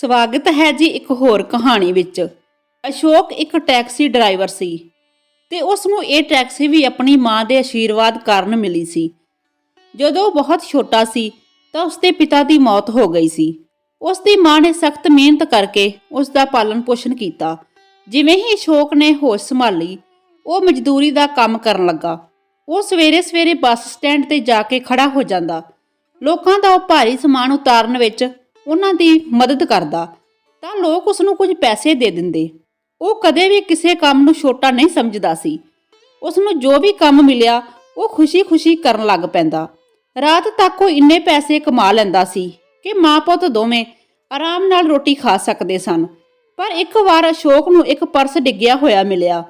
ਸਵਾਗਤ ਹੈ ਜੀ ਇੱਕ ਹੋਰ ਕਹਾਣੀ ਵਿੱਚ। ਅਸ਼ੋਕ ਇੱਕ ਟੈਕਸੀ ਡਰਾਈਵਰ ਸੀ ਤੇ ਉਸ ਨੂੰ ਇਹ ਟੈਕਸੀ ਵੀ ਆਪਣੀ ਮਾਂ ਦੇ ਆਸ਼ੀਰਵਾਦ ਕਾਰਨ ਮਿਲੀ ਸੀ। ਜਦੋਂ ਉਹ ਬਹੁਤ ਛੋਟਾ ਸੀ ਤਾਂ ਉਸ ਦੇ ਪਿਤਾ ਦੀ ਮੌਤ ਹੋ ਗਈ ਸੀ। ਉਸ ਦੀ ਮਾਂ ਨੇ ਸਖਤ ਮਿਹਨਤ ਕਰਕੇ ਉਸ ਦਾ ਪਾਲਣ ਪੋਸ਼ਣ ਕੀਤਾ। ਜਿਵੇਂ ਹੀ ਅਸ਼ੋਕ ਨੇ ਹੋਸ਼ ਸੰਭਾਲੀ, ਉਹ ਮਜ਼ਦੂਰੀ ਦਾ ਕੰਮ ਕਰਨ ਲੱਗਾ। ਉਹ ਸਵੇਰੇ ਸਵੇਰੇ ਬੱਸ ਸਟੈਂਡ ਤੇ ਜਾ ਕੇ ਖੜਾ ਹੋ ਜਾਂਦਾ। ਲੋਕਾਂ ਦਾ ਉਹ ਭਾਰੀ ਸਮਾਨ ਉਤਾਰਨ ਵਿੱਚ ਉਹਨਾਂ ਦੀ ਮਦਦ ਕਰਦਾ, ਤਾਂ ਲੋਕ ਉਸ ਨੂੰ ਕੁਝ ਪੈਸੇ ਦੇ ਦਿੰਦੇ। ਉਹ ਕਦੇ ਵੀ ਕਿਸੇ ਕੰਮ ਨੂੰ ਛੋਟਾ ਨਹੀਂ ਸਮਝਦਾ ਸੀ। ਉਸ ਨੂੰ ਜੋ ਵੀ ਕੰਮ ਮਿਲਿਆ, ਉਹ ਖੁਸ਼ੀ-ਖੁਸ਼ੀ ਕਰਨ ਲੱਗ ਪੈਂਦਾ। ਰਾਤ ਤੱਕ ਉਹ ਇੰਨੇ ਪੈਸੇ ਕਮਾ ਲੈਂਦਾ ਸੀ ਕਿ ਮਾਂ ਪੁੱਤ ਦੋਵੇਂ ਆਰਾਮ ਨਾਲ ਰੋਟੀ ਖਾ ਸਕਦੇ ਸਨ। ਪਰ ਇੱਕ ਵਾਰ ਅਸ਼ੋਕ ਨੂੰ ਇੱਕ ਪਰਸ ਡਿੱਗਿਆ ਹੋਇਆ ਮਿਲਿਆ,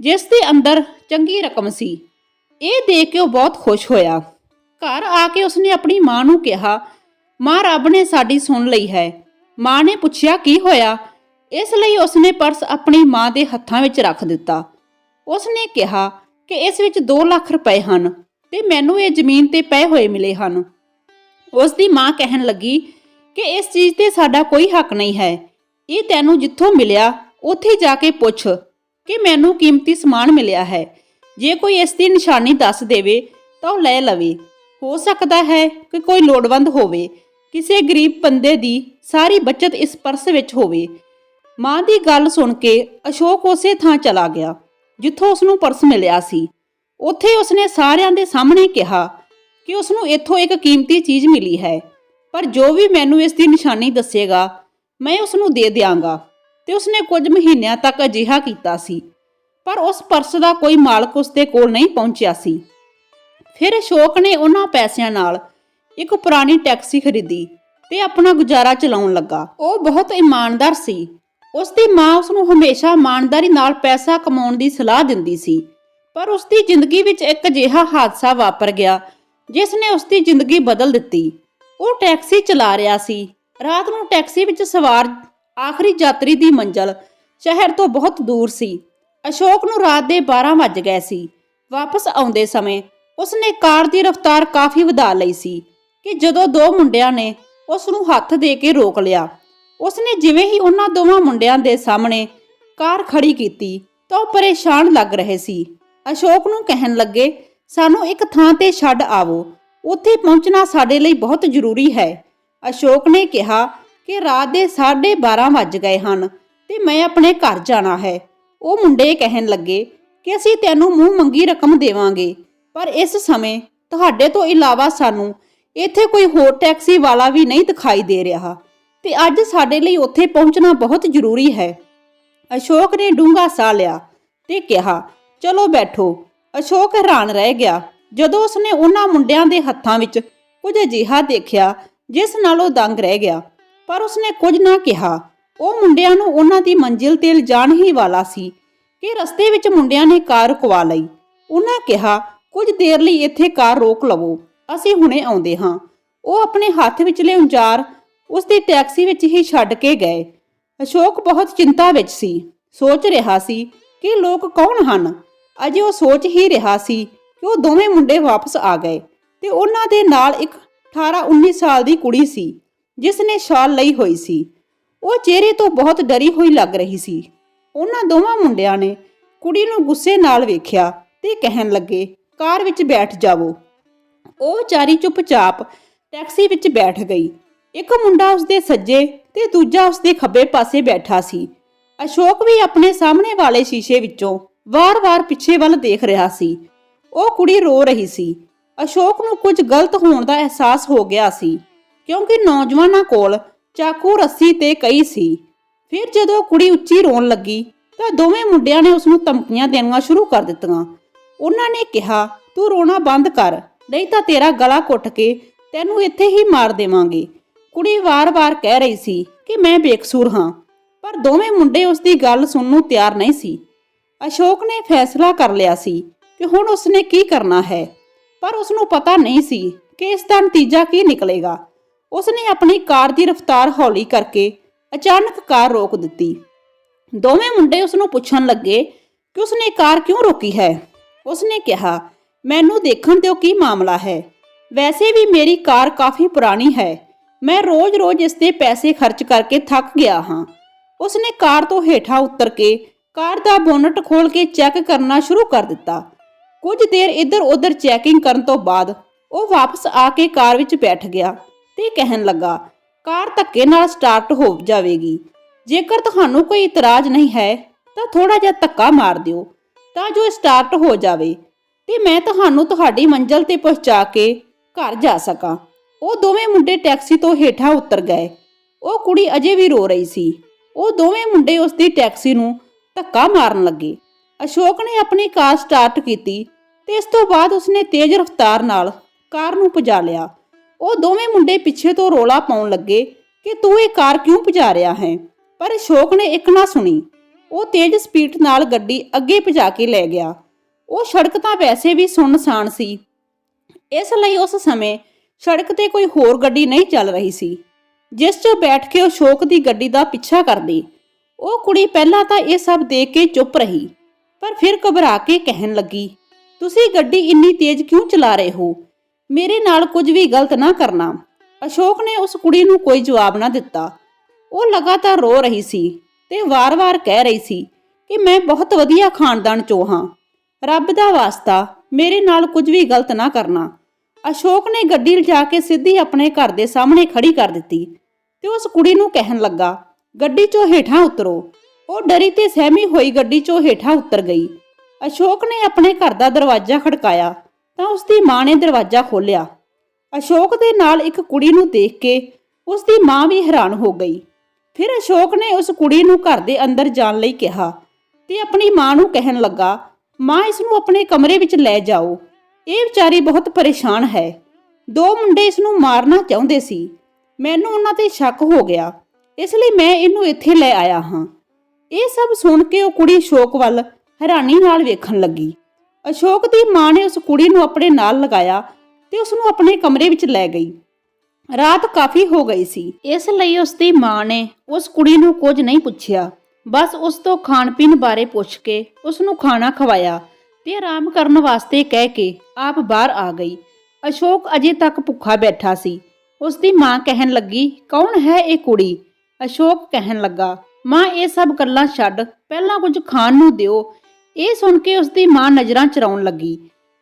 ਜਿਸ ਦੇ ਅੰਦਰ ਚੰਗੀ ਰਕਮ ਸੀ। ਇਹ ਦੇਖ ਕੇ ਉਹ ਬਹੁਤ ਖੁਸ਼ ਹੋਇਆ। ਘਰ ਆ ਕੇ ਉਸਨੇ ਆਪਣੀ ਮਾਂ ਨੂੰ ਕਿਹਾ ਮਾਂ ਰੱਬ ਨੇ ਸਾਡੀ ਸੁਣ ਲਈ ਹੈ। ਮਾਂ ਨੇ ਪੁੱਛਿਆ, ਕੀ ਹੋਇਆ? ਇਸ ਲਈ ਉਸਨੇ ਪਰਸ ਆਪਣੀ ਮਾਂ ਦੇ ਹੱਥਾਂ ਵਿੱਚ ਰੱਖ ਦਿੱਤਾ। ਉਸਨੇ ਕਿਹਾ ਕਿ ਇਸ ਵਿੱਚ 2 ਲੱਖ ਰੁਪਏ ਹਨ ਤੇ ਮੈਨੂੰ ਇਹ ਜ਼ਮੀਨ ਤੇ ਪਏ ਹੋਏ ਮਿਲੇ ਹਨ। ਉਸ ਦੀ ਮਾਂ ਕਹਿਣ ਲੱਗੀ ਕਿ ਇਸ ਚੀਜ਼ ਤੇ ਸਾਡਾ ਕੋਈ ਹੱਕ ਨਹੀਂ ਹੈ। ਇਹ ਤੈਨੂੰ ਜਿੱਥੋਂ ਮਿਲਿਆ, ਉੱਥੇ ਜਾ ਕੇ ਪੁੱਛ ਕਿ ਮੈਨੂੰ ਕੀਮਤੀ ਸਮਾਨ ਮਿਲਿਆ ਹੈ। ਜੇ ਕੋਈ ਇਸ ਦੀ ਨਿਸ਼ਾਨੀ ਦੱਸ ਦੇਵੇ ਤਾਂ ਉਹ ਲੈ ਲਵੇ। ਹੋ ਸਕਦਾ ਹੈ ਕਿ ਕੋਈ ਲੋੜਵੰਦ ਹੋਵੇ। ਕਿਸੇ ਗਰੀਬ ਬੰਦੇ ਦੀ ਸਾਰੀ ਬਚਤ ਇਸ ਪਰਸ ਵਿੱਚ ਹੋਵੇ। ਮਾਂ ਦੀ ਗੱਲ ਸੁਣ ਕੇ ਅਸ਼ੋਕ ਉਸੇ ਥਾਂ ਚਲਾ ਗਿਆ, ਜਿੱਥੋਂ ਉਸ ਨੂੰ ਪਰਸ ਮਿਲਿਆ ਸੀ। ਉੱਥੇ ਉਸਨੇ ਸਾਰਿਆਂ ਦੇ ਸਾਹਮਣੇ ਕਿਹਾ ਕਿ ਉਸ ਨੂੰ ਇੱਥੋਂ ਇੱਕ ਕੀਮਤੀ ਚੀਜ਼ ਮਿਲੀ ਹੈ, ਪਰ ਜੋ ਵੀ ਮੈਨੂੰ ਇਸ ਦੀ ਨਿਸ਼ਾਨੀ ਦੱਸੇਗਾ, ਮੈਂ ਉਸ ਨੂੰ ਦੇ ਦਿਆਂਗਾ। ਤੇ ਉਸਨੇ ਕੁਝ ਮਹੀਨਿਆਂ ਤੱਕ ਅਜਿਹਾ ਕੀਤਾ ਸੀ, ਪਰ ਉਸ ਪਰਸ ਦਾ ਕੋਈ ਮਾਲਕ ਉਸ ਦੇ ਕੋਲ ਨਹੀਂ ਪਹੁੰਚਿਆ ਸੀ। ਫਿਰ ਅਸ਼ੋਕ ਨੇ ਉਹਨਾਂ ਪੈਸਿਆਂ ਨਾਲ ਇੱਕ ਪੁਰਾਣੀ ਟੈਕਸੀ ਖਰੀਦੀ ਤੇ ਆਪਣਾ ਗੁਜ਼ਾਰਾ ਚਲਾਉਣ ਲੱਗਾ। ਉਹ ਬਹੁਤ ਇਮਾਨਦਾਰ ਸੀ। ਉਸ ਦੀ ਮਾਂ ਉਸ ਨੂੰ ਹਮੇਸ਼ਾ ਇਮਾਨਦਾਰੀ ਨਾਲ ਪੈਸਾ ਕਮਾਉਣ ਦੀ ਸਲਾਹ ਦਿੰਦੀ ਸੀ। ਪਰ ਉਸ ਦੀ ਜ਼ਿੰਦਗੀ ਵਿੱਚ ਇੱਕ ਅਜਿਹਾ ਹਾਦਸਾ ਵਾਪਰ ਗਿਆ ਜਿਸ ਨੇ ਉਸ ਦੀ ਜ਼ਿੰਦਗੀ ਬਦਲ ਦਿੱਤੀ। ਉਹ ਟੈਕਸੀ ਚਲਾ ਰਿਹਾ ਸੀ। ਰਾਤ ਨੂੰ ਟੈਕਸੀ ਵਿੱਚ ਸਵਾਰ ਆਖਰੀ ਯਾਤਰੀ ਦੀ ਮੰਜ਼ਲ ਸ਼ਹਿਰ ਤੋਂ ਬਹੁਤ ਦੂਰ ਸੀ। ਅਸ਼ੋਕ ਨੂੰ ਰਾਤ ਦੇ 12 ਵੱਜ ਗਏ ਸੀ। ਵਾਪਸ ਆਉਂਦੇ ਸਮੇਂ ਉਸਨੇ ਕਾਰ ਦੀ ਰਫ਼ਤਾਰ ਕਾਫੀ ਵਧਾ ਲਈ ਸੀ। ਕਿ ਜਦੋਂ ਦੋ ਮੁੰਡਿਆਂ ਨੇ ਉਸ ਨੂੰ ਹੱਥ ਦੇ ਕੇ ਰੋਕ ਲਿਆ, ਉਸਨੇ ਜਿਵੇਂ ਹੀ ਉਹਨਾਂ ਦੋਵਾਂ ਮੁੰਡਿਆਂ ਦੇ ਸਾਹਮਣੇ ਕਾਰ ਖੜੀ ਕੀਤੀ ਤਾਂ ਉਹ ਪਰੇਸ਼ਾਨ ਲੱਗ ਰਹੇ ਸੀ। ਅਸ਼ੋਕ ਨੂੰ ਕਹਿਣ ਲੱਗੇ, ਸਾਨੂੰ ਇੱਕ ਥਾਂ ਤੇ ਛੱਡ ਆਵੋ, ਉੱਥੇ ਪਹੁੰਚਣਾ ਸਾਡੇ ਲਈ ਬਹੁਤ ਜ਼ਰੂਰੀ ਹੈ। ਅਸ਼ੋਕ ਨੇ ਕਿਹਾ ਕਿ ਰਾਤ ਦੇ 12:30 ਵੱਜ ਗਏ ਹਨ ਤੇ ਮੈਂ ਆਪਣੇ ਘਰ ਜਾਣਾ ਹੈ। ਉਹ ਮੁੰਡੇ ਕਹਿਣ ਲੱਗੇ ਕਿ ਅਸੀਂ ਤੈਨੂੰ ਮੂੰਹ ਮੰਗੀ ਰਕਮ ਦੇਵਾਂਗੇ, ਪਰ ਇਸ ਸਮੇਂ ਤੁਹਾਡੇ ਤੋਂ ਇਲਾਵਾ ਸਾਨੂੰ ਇੱਥੇ ਕੋਈ ਹੋਰ ਟੈਕਸੀ ਵਾਲਾ ਵੀ ਨਹੀਂ ਦਿਖਾਈ ਦੇ ਰਿਹਾ। ਤੇ ਅੱਜ ਸਾਡੇ ਲਈ ਉੱਥੇ ਪਹੁੰਚਣਾ ਬਹੁਤ ਜ਼ਰੂਰੀ ਹੈ। ਅਸ਼ੋਕ ਨੇ ਡੂੰਘਾ ਸਾਹ ਲਿਆ ਤੇ ਕਿਹਾ, ਚਲੋ ਬੈਠੋ। ਅਸ਼ੋਕ ਹੈਰਾਨ ਰਹਿ ਗਿਆ। ਜਦੋਂ ਉਸਨੇ ਉਹਨਾਂ ਮੁੰਡਿਆਂ ਦੇ ਹੱਥਾਂ ਵਿੱਚ ਕੁਝ ਅਜਿਹਾ ਦੇਖਿਆ, ਜਿਸ ਨਾਲ ਉਹ ਦੰਗ ਰਹਿ ਗਿਆ। ਪਰ ਉਸਨੇ ਕੁਝ ਨਾ ਕਿਹਾ। ਉਹ ਮੁੰਡਿਆਂ ਨੂੰ ਉਹਨਾਂ ਦੀ ਮੰਜ਼ਿਲ ਤੇ ਲਿਜਾਣ ਹੀ ਵਾਲਾ ਸੀ ਕਿ ਰਸਤੇ ਵਿੱਚ ਮੁੰਡਿਆਂ ਨੇ ਕਾਰ ਰੁਕਵਾ ਲਈ। ਉਹਨਾਂ ਕਿਹਾ, ਕੁਝ ਦੇਰ ਲਈ ਇੱਥੇ ਕਾਰ ਰੋਕ ਲਵੋ। ਅਸੀਂ ਹੁਣੇ ਆਉਂਦੇ ਹਾਂ। ਉਹ ਆਪਣੇ ਹੱਥ ਵਿਚਲੇ ਉਂਜਾਰ ਉਸ ਦੀ ਟੈਕਸੀ ਵਿੱਚ ਹੀ ਛੱਡ ਕੇ ਗਏ। ਅਸ਼ੋਕ ਬਹੁਤ ਚਿੰਤਾ ਵਿੱਚ ਸੀ। ਸੋਚ ਰਿਹਾ ਸੀ ਕਿ ਲੋਕ ਕੌਣ ਹਨ? ਅਜੇ ਉਹ ਸੋਚ ਹੀ ਰਿਹਾ ਸੀ ਕਿ ਉਹ ਦੋਵੇਂ ਮੁੰਡੇ ਵਾਪਸ ਆ ਗਏ ਤੇ ਉਹਨਾਂ ਦੇ ਨਾਲ ਇੱਕ 18-19 ਸਾਲ ਦੀ ਕੁੜੀ ਸੀ, ਜਿਸ ਨੇ ਸ਼ਾਲ ਲਈ ਹੋਈ ਸੀ। ਉਹ ਚਿਹਰੇ ਤੋਂ ਬਹੁਤ ਡਰੀ ਹੋਈ ਲੱਗ ਰਹੀ ਸੀ। ਉਹਨਾਂ ਦੋਵਾਂ ਮੁੰਡਿਆਂ ਨੇ ਕੁੜੀ ਨੂੰ ਗੁੱਸੇ ਨਾਲ ਵੇਖਿਆ ਤੇ ਕਹਿਣ ਲੱਗੇ, ਕਾਰ ਵਿੱਚ ਬੈਠ ਜਾਵੋ। ਉਹ ਵਿਚਾਰੀ ਚੁੱਪਚਾਪ ਟੈਕਸੀ ਵਿੱਚ ਬੈਠ ਗਈ। ਇੱਕ ਮੁੰਡਾ ਉਸਦੇ ਸੱਜੇ ਤੇ ਦੂਜਾ ਉਸਦੇ ਖੱਬੇ ਪਾਸੇ ਬੈਠਾ ਸੀ। ਅਸ਼ੋਕ ਵੀ ਆਪਣੇ ਸਾਹਮਣੇ ਵਾਲੇ ਸ਼ੀਸ਼ੇ ਵਿੱਚੋਂ ਵਾਰ-ਵਾਰ ਪਿੱਛੇ ਵੱਲ ਦੇਖ ਰਿਹਾ ਸੀ। ਉਹ ਕੁੜੀ ਰੋ ਰਹੀ ਸੀ। ਅਸ਼ੋਕ ਨੂੰ ਕੁਝ ਗਲਤ ਹੋਣ ਦਾ ਅਹਿਸਾਸ ਹੋ ਗਿਆ ਸੀ, ਕਿਉਂਕਿ ਨੌਜਵਾਨਾਂ ਕੋਲ ਚਾਕੂ, ਰੱਸੀ ਤੇ ਕਈ ਸੀ। ਫਿਰ ਜਦੋਂ ਕੁੜੀ ਉੱਚੀ ਰੋਣ ਲੱਗੀ, ਤਾਂ ਦੋਵੇਂ ਮੁੰਡਿਆਂ ਨੇ ਉਸ ਨੂੰ ਧਮਕੀਆਂ ਦੇਣੀਆਂ ਸ਼ੁਰੂ ਕਰ ਦਿੱਤੀਆਂ। ਉਹਨਾਂ ਨੇ ਕਿਹਾ, ਤੂੰ ਰੋਣਾ ਬੰਦ ਕਰ। ਨਹੀਂ ਤਾਂ ਤੇਰਾ ਗਲਾ ਕੁੱਟ ਕੇ ਤੈਨੂੰ ਇੱਥੇ ਹੀ ਮਾਰ ਦੇਵਾਂਗੇ। ਕੁੜੀ ਵਾਰ-ਵਾਰ ਕਹਿ ਰਹੀ ਸੀ ਕਿ ਮੈਂ ਬੇਕਸੂਰ ਹਾਂ, ਪਰ ਦੋਵੇਂ ਮੁੰਡੇ ਉਸ ਦੀ ਗੱਲ ਸੁਣਨ ਨੂੰ ਤਿਆਰ ਨਹੀਂ ਸੀ। ਅਸ਼ੋਕ ਨੇ ਫੈਸਲਾ ਕਰ ਲਿਆ ਸੀ ਕਿ ਹੁਣ ਉਸਨੇ ਕੀ ਕਰਨਾ ਹੈ, ਪਰ ਉਸ ਨੂੰ ਪਤਾ ਨਹੀਂ ਸੀ ਕਿ ਇਸ ਦਾ ਨਤੀਜਾ ਕੀ ਨਿਕਲੇਗਾ। ਉਸਨੇ ਆਪਣੀ ਕਾਰ ਦੀ ਰਫ਼ਤਾਰ ਹੌਲੀ ਕਰਕੇ ਅਚਾਨਕ ਕਾਰ ਰੋਕ ਦਿੱਤੀ। ਦੋਵੇਂ ਮੁੰਡੇ ਉਸ ਨੂੰ ਪੁੱਛਣ ਲੱਗੇ ਕਿ ਉਸਨੇ ਕਾਰ ਕਿਉਂ ਰੋਕੀ ਹੈ? ਉਸਨੇ ਕਿਹਾ ਮੈਨੂੰ ਦੇਖਣ ਦਿਓ ਕੀ ਮਾਮਲਾ ਹੈ। ਵੈਸੇ ਵੀ ਮੇਰੀ ਕਾਰ ਕਾਫੀ ਪੁਰਾਣੀ ਹੈ। ਮੈਂ ਰੋਜ਼-ਰੋਜ਼ ਇਸ ਤੇ ਪੈਸੇ ਖਰਚ ਕਰਕੇ ਥੱਕ ਗਿਆ ਹਾਂ। ਉਸਨੇ ਕਾਰ ਤੋਂ ਹੇਠਾਂ ਉਤਰ ਕੇ ਕਾਰ ਦਾ ਬੋਨਟ ਖੋਲ ਕੇ ਚੈੱਕ ਕਰਨਾ ਸ਼ੁਰੂ ਕਰ ਦਿੱਤਾ। ਕੁਝ ਦੇਰ ਇੱਧਰ-ਉੱਧਰ ਚੈਕਿੰਗ ਕਰਨ ਤੋਂ ਬਾਅਦ ਉਹ ਵਾਪਸ ਆ ਕੇ ਕਾਰ ਵਿੱਚ ਬੈਠ ਗਿਆ ਤੇ ਕਹਿਣ ਲੱਗਾ, ਕਾਰ ਧੱਕੇ ਨਾਲ ਸਟਾਰਟ ਹੋ ਜਾਵੇਗੀ। ਜੇਕਰ ਤੁਹਾਨੂੰ ਕੋਈ ਇਤਰਾਜ਼ ਨਹੀਂ ਹੈ ਤਾਂ ਥੋੜਾ ਜਿਹਾ ਧੱਕਾ ਮਾਰ ਦਿਓ, ਤਾਂ ਜੋ ਸਟਾਰਟ ਹੋ ਜਾਵੇ। ਤੇ ਮੈਂ ਤੁਹਾਨੂੰ ਤੁਹਾਡੀ ਮੰਜ਼ਲ ਤੇ ਪਹੁੰਚਾ ਕੇ ਘਰ ਜਾ ਸਕਾਂ। ਉਹ ਦੋਵੇਂ ਮੁੰਡੇ ਟੈਕਸੀ ਤੋਂ ਹੇਠਾਂ ਉਤਰ ਗਏ। ਉਹ ਕੁੜੀ ਅਜੇ ਵੀ ਰੋ ਰਹੀ ਸੀ। ਉਹ ਦੋਵੇਂ ਮੁੰਡੇ ਉਸ ਦੀ ਟੈਕਸੀ ਨੂੰ ਧੱਕਾ ਮਾਰਨ ਲੱਗੇ। ਅਸ਼ੋਕ ਨੇ ਆਪਣੀ ਕਾਰ ਸਟਾਰਟ ਕੀਤੀ ਤੇ ਇਸ ਤੋਂ ਬਾਅਦ ਉਸਨੇ ਤੇਜ਼ ਰਫ਼ਤਾਰ ਨਾਲ ਕਾਰ ਨੂੰ ਭਜਾ ਲਿਆ। ਉਹ ਦੋਵੇਂ ਮੁੰਡੇ ਪਿੱਛੇ ਤੋਂ ਰੋਲਾ ਪਾਉਣ ਲੱਗੇ ਕਿ ਤੂੰ ਇਹ ਕਾਰ ਕਿਉਂ ਭਜਾ ਰਿਹਾ ਹੈ? ਪਰ ਅਸ਼ੋਕ ਨੇ ਇੱਕ ਨਾ ਸੁਣੀ। ਉਹ ਤੇਜ਼ ਸਪੀਡ ਨਾਲ ਗੱਡੀ ਅੱਗੇ ਭਜਾ ਕੇ ਲੈ ਗਿਆ। ਉਹ ਸੜਕ ਤਾਂ ਵੈਸੇ ਵੀ ਸੁੰਨਸਾਨ ਸੀ। ਇਸ ਲਈ ਉਸ ਸਮੇਂ ਸੜਕ ਤੇ ਕੋਈ ਹੋਰ ਗੱਡੀ ਨਹੀਂ ਚੱਲ ਰਹੀ ਸੀ। ਜਿਸ 'ਚ ਬੈਠ ਕੇ ਉਹ ਅਸ਼ੋਕ ਦੀ ਗੱਡੀ ਦਾ ਪਿੱਛਾ ਕਰਦੀ। ਉਹ ਕੁੜੀ ਪਹਿਲਾਂ ਤਾਂ ਇਹ ਸਭ ਦੇਖ ਕੇ ਚੁੱਪ ਰਹੀ, ਪਰ ਫਿਰ ਘਬਰਾ ਕੇ ਕਹਿਣ ਲੱਗੀ, ਤੁਸੀਂ ਗੱਡੀ ਇੰਨੀ ਤੇਜ਼ ਕਿਉਂ ਚਲਾ ਰਹੇ ਹੋ? ਮੇਰੇ ਨਾਲ ਕੁਝ ਵੀ ਗਲਤ ਨਾ ਕਰਨਾ। ਅਸ਼ੋਕ ਨੇ ਉਸ ਕੁੜੀ ਨੂੰ ਕੋਈ ਜਵਾਬ ਨਾ ਦਿੱਤਾ। ਉਹ ਲਗਾਤਾਰ ਰੋ ਰਹੀ ਸੀ ਤੇ ਵਾਰ-ਵਾਰ ਕਹਿ ਰਹੀ ਸੀ ਕਿ ਮੈਂ ਬਹੁਤ ਵਧੀਆ ਖਾਨਦਾਨ ਚੋਂ ਹਾਂ। ਰੱਬ ਦਾ ਵਾਸਤਾ, ਮੇਰੇ ਨਾਲ ਕੁਝ ਵੀ ਗਲਤ ਨਾ ਕਰਨਾ। ਅਸ਼ੋਕ ਨੇ ਗੱਡੀ ਲਿਜਾ ਕੇ ਸਿੱਧੀ ਆਪਣੇ ਘਰ ਦੇ ਸਾਹਮਣੇ ਖੜੀ ਕਰ ਦਿੱਤੀ ਤੇ ਉਸ ਕੁੜੀ ਨੂੰ ਕਹਿਣ ਲੱਗਾ, ਗੱਡੀ 'ਚੋਂ ਹੇਠਾਂ ਉਤਰੋ। ਉਹ ਡਰੀ ਤੇ ਸਹਿਮੀ ਹੋਈ ਗੱਡੀ 'ਚੋਂ ਹੇਠਾਂ ਉਤਰ ਗਈ। ਅਸ਼ੋਕ ਨੇ ਆਪਣੇ ਘਰ ਦਾ ਦਰਵਾਜ਼ਾ ਖੜਕਾਇਆ ਤਾਂ ਉਸ ਦੀ ਮਾਂ ਨੇ ਦਰਵਾਜ਼ਾ ਖੋਲ੍ਹਿਆ। ਅਸ਼ੋਕ ਦੇ ਨਾਲ ਇੱਕ ਕੁੜੀ ਨੂੰ ਦੇਖ ਕੇ ਉਸ ਦੀ ਮਾਂ ਵੀ ਹੈਰਾਨ ਹੋ ਗਈ। ਫਿਰ ਅਸ਼ੋਕ ਨੇ ਉਸ ਕੁੜੀ ਨੂੰ ਘਰ ਦੇ ਅੰਦਰ ਜਾਣ ਲਈ ਕਿਹਾ ਤੇ ਆਪਣੀ ਮਾਂ ਨੂੰ ਕਹਿਣ ਲੱਗਾ ਮਾਂ ਇਸ ਨੂੰ ਆਪਣੇ ਕਮਰੇ ਵਿੱਚ ਲੈ ਜਾਓ। ਇਹ ਵਿਚਾਰੀ ਬਹੁਤ ਪਰੇਸ਼ਾਨ ਹੈ। ਦੋ ਮੁੰਡੇ ਇਸ ਨੂੰ ਮਾਰਨਾ ਚਾਹੁੰਦੇ ਸੀ। ਮੈਨੂੰ ਉਹਨਾਂ ਤੇ ਸ਼ੱਕ ਹੋ ਗਿਆ। ਇਸ ਲਈ ਮੈਂ ਇਹਨੂੰ ਇੱਥੇ ਲੈ ਆਇਆ ਹਾਂ। ਇਹ ਸਭ ਸੁਣ ਕੇ ਉਹ ਕੁੜੀ ਅਸ਼ੋਕ ਵੱਲ ਹੈਰਾਨੀ ਨਾਲ ਵੇਖਣ ਲੱਗੀ। ਅਸ਼ੋਕ ਦੀ ਮਾਂ ਨੇ ਉਸ ਕੁੜੀ ਨੂੰ ਆਪਣੇ ਨਾਲ ਲਗਾਇਆ ਤੇ ਉਸ ਨੂੰ ਆਪਣੇ ਕਮਰੇ ਵਿੱਚ ਲੈ ਗਈ। ਰਾਤ ਕਾਫੀ ਹੋ ਗਈ ਸੀ। ਇਸ ਲਈ ਉਸ ਦੀ ਮਾਂ ਨੇ ਉਸ ਕੁੜੀ ਨੂੰ ਕੁਝ ਨਹੀਂ ਪੁੱਛਿਆ। ਬਸ ਉਸ ਤੋਂ ਖਾਣ ਪੀਣ ਬਾਰੇ ਪੁੱਛ ਕੇ ਉਸ ਨੂੰ ਖਾਣਾ ਖਵਾਇਆ ਤੇ ਆਰਾਮ ਕਰਨ ਵਾਸਤੇ ਕਹਿ ਕੇ ਆਪ ਬਾਹਰ ਆ ਗਈ। ਅਸ਼ੋਕ ਅਜੇ ਤੱਕ ਭੁੱਖਾ ਬੈਠਾ ਸੀ। ਉਸ ਦੀ ਮਾਂ ਕਹਿਣ ਲੱਗੀ, ਕੌਣ ਹੈ ਇਹ ਕੁੜੀ? ਅਸ਼ੋਕ ਕਹਿਣ ਲੱਗਾ, ਮਾਂ, ਇਹ ਸਭ ਗੱਲਾਂ ਛੱਡ, ਪਹਿਲਾਂ ਕੁਝ ਖਾਣ ਨੂੰ ਦਿਓ। ਇਹ ਸੁਣ ਕੇ ਉਸ ਦੀ ਮਾਂ ਨਜ਼ਰਾਂ ਚਰਾਉਣ ਲੱਗੀ।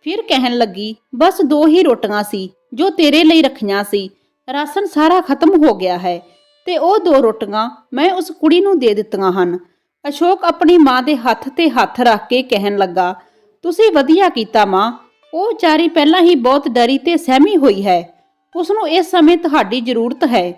ਫਿਰ ਕਹਿਣ ਲੱਗੀ, ਬਸ ਦੋ ਹੀ ਰੋਟੀਆਂ ਸੀ ਜੋ ਤੇਰੇ ਲਈ ਰੱਖੀਆਂ ਸੀ। ਰਾਸ਼ਨ ਸਾਰਾ ਖਤਮ ਹੋ ਗਿਆ ਹੈ। ਤੇ ਉਹ ਦੋ ਰੋਟੀਆਂ ਮੈਂ ਉਸ ਕੁੜੀ ਨੂੰ ਦੇ ਦਿੱਤੀਆਂ ਹਨ। ਅਸ਼ੋਕ ਆਪਣੀ ਮਾਂ ਦੇ ਹੱਥ ਤੇ ਹੱਥ ਰੱਖ ਕੇ ਕਹਿਣ ਲੱਗਾ, ਤੁਸੀਂ ਵਧੀਆ ਕੀਤਾ ਮਾਂ। ਉਹ ਵਿਚਾਰੀ ਪਹਿਲਾਂ ਹੀ ਬਹੁਤ ਡਰੀ ਤੇ ਸਹਿਮੀ ਹੋਈ ਹੈ। ਉਸ ਨੂੰ ਇਸ ਸਮੇਂ ਤੁਹਾਡੀ ਜ਼ਰੂਰਤ ਹੈ।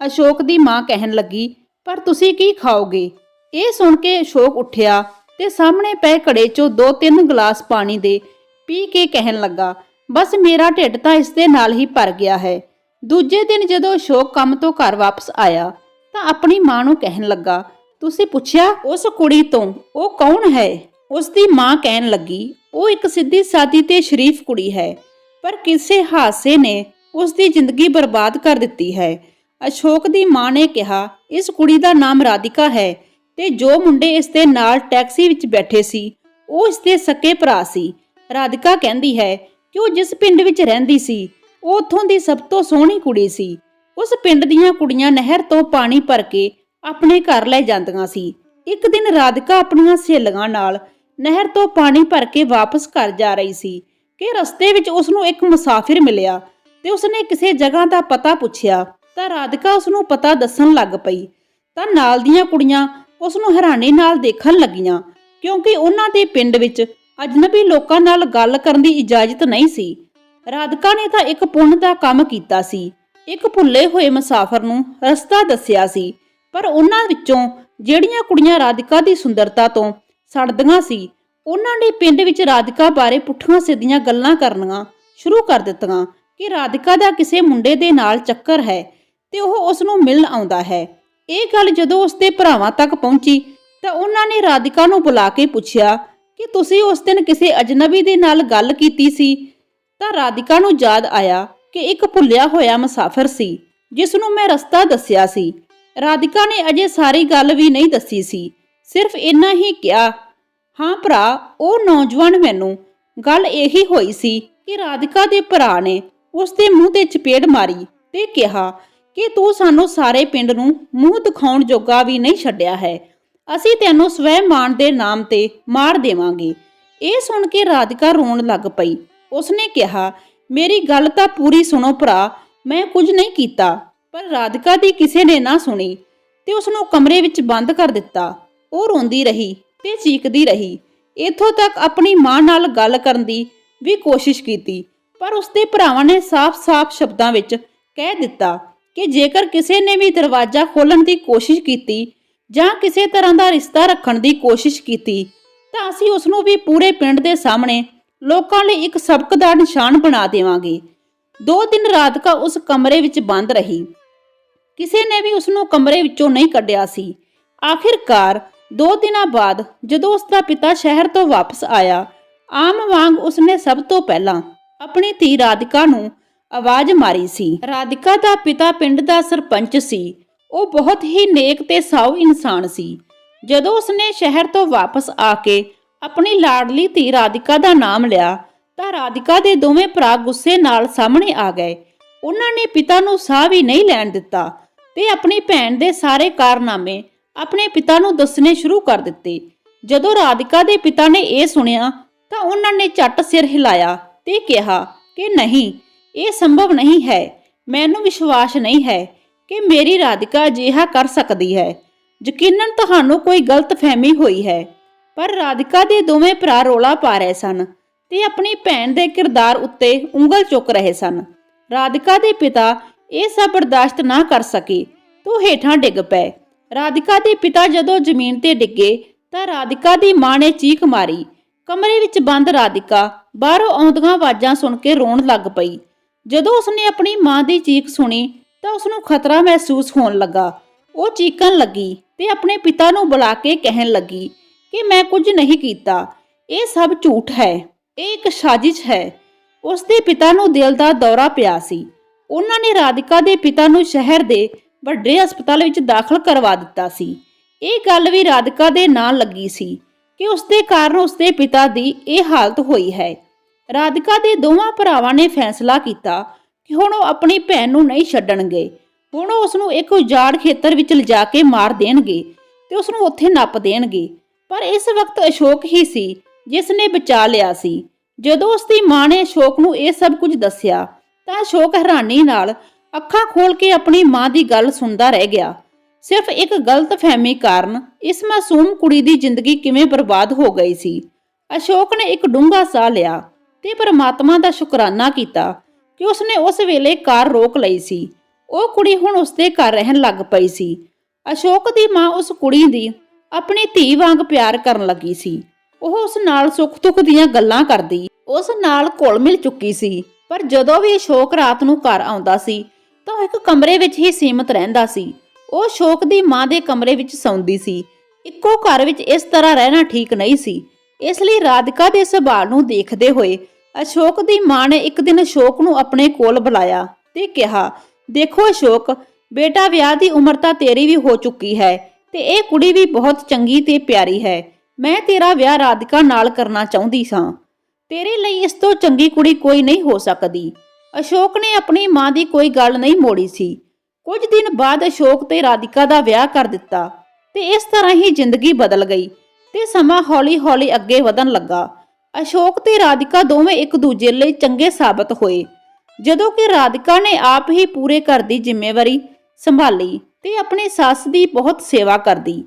ਅਸ਼ੋਕ ਦੀ ਮਾਂ ਕਹਿਣ ਲੱਗੀ, ਪਰ ਤੁਸੀਂ ਕੀ ਖਾਓਗੇ? ਇਹ ਸੁਣ ਕੇ ਅਸ਼ੋਕ ਉੱਠਿਆ ਤੇ ਸਾਹਮਣੇ ਪਏ ਘੜੇ 'ਚੋਂ ਦੋ ਤਿੰਨ ਗਲਾਸ ਪਾਣੀ ਦੇ ਪੀ ਕੇ ਕਹਿਣ ਲੱਗਾ, ਬਸ ਮੇਰਾ ਢਿੱਡ ਤਾਂ ਇਸ ਦੇ ਨਾਲ ਹੀ ਭਰ ਗਿਆ ਹੈ। ਦੂਜੇ ਦਿਨ ਜਦੋਂ ਅਸ਼ੋਕ ਕੰਮ ਤੋਂ ਘਰ ਵਾਪਸ ਆਇਆ, ਤਾਂ ਆਪਣੀ ਮਾਂ ਨੂੰ ਕਹਿਣ ਲੱਗਾ, ਤੁਸੀਂ ਪੁੱਛਿਆ, ਉਸ ਕੁੜੀ ਤੋਂ ਉਹ ਕੌਣ ਹੈ? ਉਸ ਦੀ ਮਾਂ ਕਹਿਣ ਲੱਗੀ, ਉਹ ਇੱਕ ਸਿੱਧੀ ਸਾਦੀ ਤੇ ਸ਼ਰੀਫ ਕੁੜੀ ਹੈ, ਪਰ ਕਿਸੇ ਹਾਦਸੇ ਨੇ ਉਸ ਦੀ ਜ਼ਿੰਦਗੀ ਬਰਬਾਦ ਕਰ ਦਿੱਤੀ ਹੈ। ਅਸ਼ੋਕ ਦੀ ਮਾਂ ਨੇ ਕਿਹਾ, ਇਸ ਕੁੜੀ ਦਾ ਨਾਮ ਰਾਧਿਕਾ ਹੈ ਤੇ ਜੋ ਮੁੰਡੇ ਇਸ ਦੇ ਨਾਲ ਟੈਕਸੀ ਵਿੱਚ ਬੈਠੇ ਸੀ, ਉਹ ਇਸ ਦੇ ਸਕੇ ਭਰਾ ਸੀ। ਰਾਧਿਕਾ ਕਹਿੰਦੀ ਹੈ ਕਿ ਉਹ ਜਿਸ ਪਿੰਡ ਵਿੱਚ ਰਹਿੰਦੀ ਸੀ ਉਹ ਉੱਥੋਂ ਦੀ ਸਭ ਤੋਂ ਸੋਹਣੀ ਕੁੜੀ ਸੀ। ਉਸ ਪਿੰਡ ਦੀਆਂ ਕੁੜੀਆਂ ਨਹਿਰ ਤੋਂ ਪਾਣੀ ਭਰ ਕੇ ਆਪਣੇ ਘਰ ਲੈ ਜਾਂਦੀਆਂ ਸੀ। ਇੱਕ ਦਿਨ ਰਾਧਿਕਾ ਆਪਣੀਆਂ ਸਹੇਲੀਆਂ ਨਾਲ ਨਹਿਰ ਤੋਂ ਪਾਣੀ ਭਰ ਕੇ ਵਾਪਸ ਘਰ ਜਾ ਰਹੀ ਸੀ ਕਿ ਰਸਤੇ ਵਿੱਚ ਉਸ ਨੂੰ ਇੱਕ ਮੁਸਾਫਿਰ ਮਿਲਿਆ ਤੇ ਉਸਨੇ ਕਿਸੇ ਜਗ੍ਹਾ ਦਾ ਪਤਾ ਪੁੱਛਿਆ ਤਾਂ ਰਾਧਿਕਾ ਉਸ ਨੂੰ ਪਤਾ ਦੱਸਣ ਲੱਗ ਪਈ। ਤਾਂ ਨਾਲ ਦੀਆਂ ਕੁੜੀਆਂ ਉਸ ਨੂੰ ਹੈਰਾਨੀ ਨਾਲ ਦੇਖਣ ਲੱਗੀਆਂ ਕਿਉਂਕਿ ਉਹਨਾਂ ਦੇ ਪਿੰਡ ਵਿੱਚ ਅਜਨਬੀ ਲੋਕਾਂ ਨਾਲ ਗੱਲ ਕਰਨ ਦੀ ਇਜਾਜ਼ਤ ਨਹੀਂ ਸੀ। ਰਾਧਿਕਾ ਨੇ ਤਾਂ ਇੱਕ ਪੁੰਨ ਦਾ ਕੰਮ ਕੀਤਾ ਸੀ। ਇੱਕ ਭੁੱਲੇ ਹੋਏ ਮੁਸਾਫਰ ਨੂੰ ਰਸਤਾ ਦੱਸਿਆ ਸੀ। ਪਰ ਉਹਨਾਂ ਵਿੱਚੋਂ ਜਿਹੜੀਆਂ ਕੁੜੀਆਂ ਰਾਧਿਕਾ ਦੀ ਸੁੰਦਰਤਾ ਤੋਂ ਸੜਦੀਆਂ ਸੀ, ਉਹਨਾਂ ਨੇ ਪਿੰਡ ਵਿੱਚ ਰਾਧਿਕਾ ਬਾਰੇ ਪੁੱਠੀਆਂ ਸਿੱਧੀਆਂ ਗੱਲਾਂ ਕਰਨੀਆਂ ਸ਼ੁਰੂ ਕਰ ਦਿੱਤੀਆਂ ਕਿ ਰਾਧਿਕਾ ਦਾ ਕਿਸੇ ਮੁੰਡੇ ਦੇ ਨਾਲ ਚੱਕਰ ਹੈ ਤੇ ਉਹ ਉਸ ਨੂੰ ਮਿਲਣ ਆਉਂਦਾ ਹੈ। ਇਹ ਗੱਲ ਜਦੋਂ ਉਸ ਦੇ ਭਰਾਵਾਂ ਤੱਕ ਪਹੁੰਚੀ, ਤਾਂ ਉਹਨਾਂ ਨੇ ਰਾਧਿਕਾ ਨੂੰ ਬੁਲਾ ਕੇ ਪੁੱਛਿਆ ਕਿ ਤੁਸੀਂ ਉਸ ਦਿਨ ਕਿਸੇ ਅਜਨਬੀ ਦੇ ਨਾਲ ਗੱਲ ਕੀਤੀ ਸੀ? ਤਾਂ ਰਾਧਿਕਾ ਨੂੰ ਯਾਦ ਆਇਆ ਕਿ ਇੱਕ ਭੁੱਲਿਆ ਹੋਇਆ ਮੁਸਾਫਰ ਸੀ, ਜਿਸ ਨੂੰ ਮੈਂ ਰਸਤਾ ਦੱਸਿਆ ਸੀ। ਰਾਧਿਕਾ ਨੇ ਅਜੇ ਸਾਰੀ ਗੱਲ ਵੀ ਨਹੀਂ ਦੱਸੀ ਸੀ, ਸਿਰਫ ਇੰਨਾ ਹੀ ਕਿਹਾ, ਹਾਂ ਭਰਾ, ਉਹ ਨੌਜਵਾਨ ਮੈਨੂੰ। ਗੱਲ ਇਹੀ ਹੋਈ ਸੀ ਕਿ ਰਾਧਿਕਾ ਦੇ ਭਰਾ ਨੇ ਉਸ ਦੇ ਮੂੰਹ ਤੇ ਚਪੇੜ ਮਾਰੀ ਤੇ ਕਿਹਾ ਕਿ ਤੂੰ ਸਾਨੂੰ ਸਾਰੇ ਪਿੰਡ ਨੂੰ ਮੂੰਹ ਦਿਖਾਉਣ ਜੋਗਾ ਵੀ ਨਹੀਂ ਛੱਡਿਆ ਹੈ। ਅਸੀਂ ਤੈਨੂੰ ਸਵੈ ਮਾਨ ਦੇ ਨਾਮ ਤੇ ਮਾਰ ਦੇਵਾਂਗੇ। ਇਹ ਸੁਣ ਕੇ ਰਾਧਿਕਾ ਰੋਣ ਲੱਗ ਪਈ। ਉਸਨੇ ਕਿਹਾ, ਮੇਰੀ ਗੱਲ ਤਾਂ ਪੂਰੀ ਸੁਣੋ ਭਰਾ, ਮੈਂ ਕੁਝ ਨਹੀਂ ਕੀਤਾ, ਪਰ ਰਾਧਿਕਾ ਦੀ ਕਿਸੇ ਨੇ ਨਾ ਸੁਣੀ ਤੇ ਉਸ ਨੂੰ ਕਮਰੇ ਵਿੱਚ ਬੰਦ ਕਰ ਦਿੱਤਾ। ਉਹ ਰੋਂਦੀ ਰਹੀ ਤੇ ਚੀਕਦੀ ਰਹੀ। ਇੱਥੋਂ ਤੱਕ ਆਪਣੀ ਮਾਂ ਨਾਲ ਗੱਲ ਕਰਨ ਦੀ ਵੀ ਕੋਸ਼ਿਸ਼ ਕੀਤੀ, ਪਰ ਉਸਦੇ ਭਰਾਵਾਂ ਨੇ ਸਾਫ਼-ਸਾਫ਼ ਸ਼ਬਦਾਂ ਵਿੱਚ ਕਹਿ ਦਿੱਤਾ ਕਿ ਜੇਕਰ ਕਿਸੇ ਨੇ ਵੀ ਦਰਵਾਜ਼ਾ ਖੋਲਣ ਦੀ ਕੋਸ਼ਿਸ਼ ਕੀਤੀ ਜਾਂ ਕਿਸੇ ਤਰ੍ਹਾਂ ਦਾ ਰਿਸ਼ਤਾ ਰੱਖਣ ਦੀ ਕੋਸ਼ਿਸ਼ ਕੀਤੀ, ਤਾਂ ਅਸੀਂ ਉਸ ਨੂੰ ਵੀ ਪੂਰੇ ਪਿੰਡ ਦੇ ਸਾਹਮਣੇ ਲੋਕਾਂ ਲਈ ਇੱਕ ਸਬਕ ਦਾ ਨਿਸ਼ਾਨ ਬਣਾ ਦੇਵਾਂਗੇ। ਦੋ ਦਿਨ ਰਾਧਿਕਾ ਉਸ ਕਮਰੇ ਵਿੱਚ ਬੰਦ ਰਹੀ। ਕਿਸੇ ਨੇ ਵੀ ਉਸ ਨੂੰ ਕਮਰੇ ਵਿੱਚੋਂ ਨਹੀਂ ਕੱਢਿਆ ਸੀ। ਆਖਿਰਕਾਰ ਦੋ ਦਿਨਾਂ ਬਾਅਦ ਜਦੋਂ ਉਸ ਦਾ ਪਿਤਾ ਸ਼ਹਿਰ ਤੋਂ ਵਾਪਸ ਆਇਆ, ਆਮ ਵਾਂਗ ਉਸਨੇ ਸਭ ਤੋਂ ਪਹਿਲਾਂ ਆਪਣੀ ਧੀ ਰਾਧਿਕਾ ਨੂੰ ਆਵਾਜ਼ ਮਾਰੀ ਸੀ। ਰਾਧਿਕਾ ਦਾ ਪਿਤਾ ਪਿੰਡ ਦਾ ਸਰਪੰਚ ਸੀ। ਉਹ ਬਹੁਤ ਹੀ ਨੇਕ ਤੇ ਸਾਊ ਇਨਸਾਨ ਸੀ। ਜਦੋਂ ਉਸਨੇ ਸ਼ਹਿਰ ਤੋਂ ਵਾਪਸ ਆ ਕੇ ਆਪਣੀ ਲਾਡਲੀ ਧੀ ਰਾਧਿਕਾ ਦਾ ਨਾਮ ਲਿਆ। ਤਾਂ ਰਾਧਿਕਾ ਦੇ ਦੋਵੇਂ ਭਰਾ ਗੁੱਸੇ ਨਾਲ ਸਾਹਮਣੇ ਆ ਗਏ। ਉਹਨਾਂ ਨੇ ਪਿਤਾ ਨੂੰ ਸਾਹ ਵੀ ਨਹੀਂ ਲੈਣ ਦਿੱਤਾ ਤੇ ਆਪਣੀ ਭੈਣ ਦੇ ਸਾਰੇ ਕਾਰਨਾਮੇ ਆਪਣੇ ਪਿਤਾ ਨੂੰ ਦੱਸਣੇ ਸ਼ੁਰੂ ਕਰ ਦਿੱਤੇ। ਜਦੋਂ ਰਾਧਿਕਾ ਦੇ ਪਿਤਾ ਨੇ ਇਹ ਸੁਣਿਆ ਤਾਂ ਉਹਨਾਂ ਨੇ ਝੱਟ ਸਿਰ ਹਿਲਾਇਆ ਤੇ ਕਿਹਾ ਕਿ ਨਹੀਂ, ਇਹ ਸੰਭਵ ਨਹੀਂ ਹੈ। ਮੈਨੂੰ ਵਿਸ਼ਵਾਸ ਨਹੀਂ ਹੈ ਕਿ ਮੇਰੀ ਰਾਧਿਕਾ ਅਜਿਹਾ ਕਰ ਸਕਦੀ ਹੈ। ਯਕੀਨਨ ਤੁਹਾਨੂੰ ਕੋਈ ਗਲਤਫਹਿਮੀ ਹੋਈ ਹੈ। ਪਰ ਰਾਧਿਕਾ ਦੇ ਦੋਵੇਂ ਭਰਾ ਰੋਲਾ ਪਾ ਰਹੇ ਸਨ ਤੇ ਆਪਣੀ ਭੈਣ ਦੇ ਕਿਰਦਾਰ ਉੱਤੇ ਉਂਗਲ ਚੁੱਕ ਰਹੇ ਸਨ। ਰਾਧਿਕਾ ਦੇ ਪਿਤਾ ਇਹ ਸਭ ਬਰਦਾਸ਼ਤ ਨਾ ਕਰ ਸਕੇ ਤੋ ਹੇਠਾਂ ਡਿੱਗ ਪਏ। ਰਾਧਿਕਾ ਦੇ ਪਿਤਾ ਜਦੋਂ ਜ਼ਮੀਨ ਤੇ ਡਿੱਗੇ ਤਾਂ ਰਾਧਿਕਾ ਦੀ ਮਾਂ ਨੇ ਚੀਖ ਮਾਰੀ। ਕਮਰੇ ਵਿੱਚ ਬੰਦ ਰਾਧਿਕਾ ਬਾਹਰੋਂ ਆਉਂਦੀਆਂ ਆਵਾਜ਼ਾਂ ਸੁਣ ਕੇ ਰੋਣ ਲੱਗ ਪਈ। ਜਦੋਂ ਉਸਨੇ ਆਪਣੀ ਮਾਂ ਦੀ ਚੀਕ ਸੁਣੀ ਤਾਂ ਉਸਨੂੰ ਖਤਰਾ ਮਹਿਸੂਸ ਹੋਣ ਲੱਗਾ। ਉਹ ਚੀਕਣ ਲੱਗੀ ਤੇ ਆਪਣੇ ਪਿਤਾ ਨੂੰ ਬੁਲਾ ਕੇ ਕਹਿਣ ਲੱਗੀ ਕਿ ਮੈਂ ਕੁਝ ਨਹੀਂ ਕੀਤਾ। ਇਹ ਸਭ ਝੂਠ ਹੈ। ਇਹ ਇੱਕ ਸਾਜ਼ਿਸ਼ ਹੈ। ਉਸ ਦੇ ਪਿਤਾ ਨੂੰ ਦਿਲ ਦਾ ਦੌਰਾ ਪਿਆ ਸੀ। ਉਹਨਾਂ ਨੇ ਰਾਧਿਕਾ ਦੇ ਪਿਤਾ ਨੂੰ ਸ਼ਹਿਰ ਦੇ ਵੱਡੇ ਹਸਪਤਾਲ ਵਿੱਚ ਦਾਖਲ ਕਰਵਾ ਦਿੱਤਾ ਸੀ। ਇਹ ਗੱਲ ਵੀ ਰਾਧਿਕਾ ਦੇ ਨਾਲ ਲੱਗੀ ਸੀ ਕਿ ਉਸ ਦੇ ਕਾਰਨ ਉਸ ਦੇ ਪਿਤਾ ਦੀ ਇਹ ਹਾਲਤ ਹੋਈ ਹੈ। ਰਾਧਿਕਾ ਦੇ ਦੋਵਾਂ ਭਰਾਵਾਂ ਨੇ ਫੈਸਲਾ ਕੀਤਾ ਕਿ ਹੁਣ ਉਹ ਆਪਣੀ ਭੈਣ ਨੂੰ ਨਹੀਂ ਛੱਡਣਗੇ। ਹੁਣ ਉਹ ਉਸ ਨੂੰ ਇੱਕ ਉਜਾੜ ਖੇਤਰ ਵਿੱਚ ਲਿਜਾ ਕੇ ਮਾਰ ਦੇਣਗੇ ਤੇ ਉਸ ਨੂੰ ਉੱਥੇ ਨੱਪ ਦੇਣਗੇ। ਪਰ ਇਸ ਵਕਤ ਅਸ਼ੋਕ ਹੀ ਸੀ, ਜਿਸ ਨੇ ਬਚਾ ਲਿਆ ਸੀ। ਜਦੋਂ ਉਸ ਦੀ ਮਾਂ ਨੇ ਅਸ਼ੋਕ ਨੂੰ ਇਹ ਸਭ ਕੁਝ ਦੱਸਿਆ, ਤਾਂ ਅਸ਼ੋਕ ਹੈਰਾਨੀ ਨਾਲ ਅੱਖਾਂ ਖੋਲ ਕੇ ਆਪਣੀ ਮਾਂ ਦੀ ਗੱਲ ਸੁਣਦਾ ਰਹਿ ਗਿਆ। ਸਿਰਫ ਇੱਕ ਗਲਤ ਕਾਰਨ ਇਸ ਮਾਸੂਮ ਕੁੜੀ ਦੀ ਜ਼ਿੰਦਗੀ ਕਿਵੇਂ ਬਰਬਾਦ ਹੋ ਗਈ ਸੀ। ਅਸ਼ੋਕ ਨੇ ਇੱਕ ਡੂੰਘਾ ਸਾਹ ਲਿਆ ਤੇ ਪਰਮਾਤਮਾ ਦਾ ਸ਼ੁਕਰਾਨਾ ਕੀਤਾ ਕਿ ਉਸਨੇ ਉਸ ਵੇਲੇ ਕਾਰ ਰੋਕ ਲਈ ਸੀ। ਉਹ ਕੁੜੀ ਹੁਣ ਉਸਦੇ ਘਰ ਰਹਿਣ ਲੱਗ ਪਈ ਸੀ। ਅਸ਼ੋਕ ਦੀ ਮਾਂ ਉਸ ਕੁੜੀ ਦੀ ਆਪਣੀ ਧੀ ਵਾਂਗ ਪਿਆਰ ਕਰਨ ਲੱਗੀ ਸੀ। ਉਹ ਉਸ ਨਾਲ ਸੁੱਖ ਦੁੱਖ ਦੀਆਂ ਗੱਲਾਂ ਕਰਦੀ। ਉਸ ਨਾਲ ਘੁਲ ਮਿਲ ਚੁੱਕੀ ਸੀ। ਪਰ ਜਦੋਂ ਵੀ ਅਸ਼ੋਕ ਰਾਤ ਨੂੰ ਘਰ ਆਉਂਦਾ ਸੀ, ਤਾਂ ਉਹ ਇੱਕ ਕਮਰੇ ਵਿੱਚ ਹੀ ਸੀਮਤ ਰਹਿੰਦਾ ਸੀ। ਉਹ ਅਸ਼ੋਕ ਦੀ ਮਾਂ ਦੇ ਕਮਰੇ ਵਿੱਚ ਸੌਂਦੀ ਸੀ। ਇੱਕੋ ਘਰ ਵਿੱਚ ਇਸ ਤਰ੍ਹਾਂ ਰਹਿਣਾ ਠੀਕ ਨਹੀਂ ਸੀ। ਇਸ ਲਈ ਰਾਧਿਕਾ ਦੇ ਸੁਭਾਅ ਨੂੰ ਦੇਖਦੇ ਹੋਏ ਅਸ਼ੋਕ ਦੀ ਮਾਂ ਨੇ ਇੱਕ ਦਿਨ ਅਸ਼ੋਕ ਨੂੰ ਆਪਣੇ ਕੋਲ ਬੁਲਾਇਆ ਤੇ ਕਿਹਾ, ਦੇਖੋ ਅਸ਼ੋਕ, ਬੇਟਾ ਵਿਆਹ ਦੀ ਉਮਰ ਤਾਂ ਤੇਰੀ ਵੀ ਹੋ ਚੁੱਕੀ ਹੈ। ਤੇ ਇਹ ਕੁੜੀ ਵੀ ਬਹੁਤ ਚੰਗੀ ਤੇ ਪਿਆਰੀ ਹੈ। ਮੈਂ ਤੇਰਾ ਵਿਆਹ ਰਾਧਿਕਾ ਨਾਲ ਕਰਨਾ ਚਾਹੁੰਦੀ ਸਾਂ। ਤੇਰੇ ਲਈ ਇਸ ਤੋਂ ਚੰਗੀ ਕੁੜੀ ਕੋਈ ਨਹੀਂ ਹੋ ਸਕਦੀ। ਅਸ਼ੋਕ ਨੇ ਆਪਣੀ ਮਾਂ ਦੀ ਕੋਈ ਗੱਲ ਨਹੀਂ ਮੋੜੀ ਸੀ। ਕੁਝ ਦਿਨ ਬਾਅਦ ਅਸ਼ੋਕ ਤੇ ਰਾਧਿਕਾ ਦਾ ਵਿਆਹ ਕਰ ਦਿੱਤਾ ਤੇ ਇਸ ਤਰ੍ਹਾਂ ਹੀ ਜ਼ਿੰਦਗੀ ਬਦਲ ਗਈ ਤੇ ਸਮਾਂ ਹੌਲੀ-ਹੌਲੀ ਅੱਗੇ ਵਧਣ ਲੱਗਾ। ਅਸ਼ੋਕ ਤੇ ਰਾਧਿਕਾ ਦੋਵੇਂ ਇੱਕ ਦੂਜੇ ਲਈ ਚੰਗੇ ਸਾਬਤ ਹੋਏ। ਜਦੋਂ ਕਿ ਰਾਧਿਕਾ ਨੇ ਆਪ ਹੀ ਪੂਰੇ ਘਰ ਦੀ ਜ਼ਿੰਮੇਵਾਰੀ ਸੰਭਾਲੀ ਤੇ ਆਪਣੀ ਸੱਸ ਦੀ ਬਹੁਤ ਸੇਵਾ ਕਰਦੀ।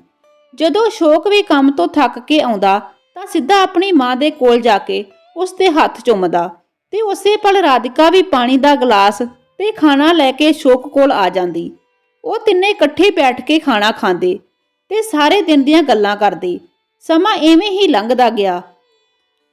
ਜਦੋਂ ਅਸ਼ੋਕ ਵੀ ਕੰਮ ਤੋਂ ਥੱਕ ਕੇ ਆਉਂਦਾ, ਤਾਂ ਸਿੱਧਾ ਆਪਣੀ ਮਾਂ ਦੇ ਕੋਲ ਜਾ ਕੇ ਉਸ ਦੇ ਹੱਥ ਚੁੰਮਦਾ ਤੇ ਉਸੇ ਪਲ ਰਾਧਿਕਾ ਵੀ ਪਾਣੀ ਦਾ ਗਲਾਸ ਤੇ ਖਾਣਾ ਲੈ ਕੇ ਅਸ਼ੋਕ ਕੋਲ ਆ ਜਾਂਦੀ। ਉਹ ਤਿੰਨੇ ਇਕੱਠੇ ਬੈਠ ਕੇ ਖਾਣਾ ਖਾਂਦੇ ਤੇ ਸਾਰੇ ਦਿਨ ਦੀਆਂ ਗੱਲਾਂ ਕਰਦੇ। ਸਮਾਂ ਐਵੇਂ ਹੀ ਲੰਘਦਾ ਗਿਆ।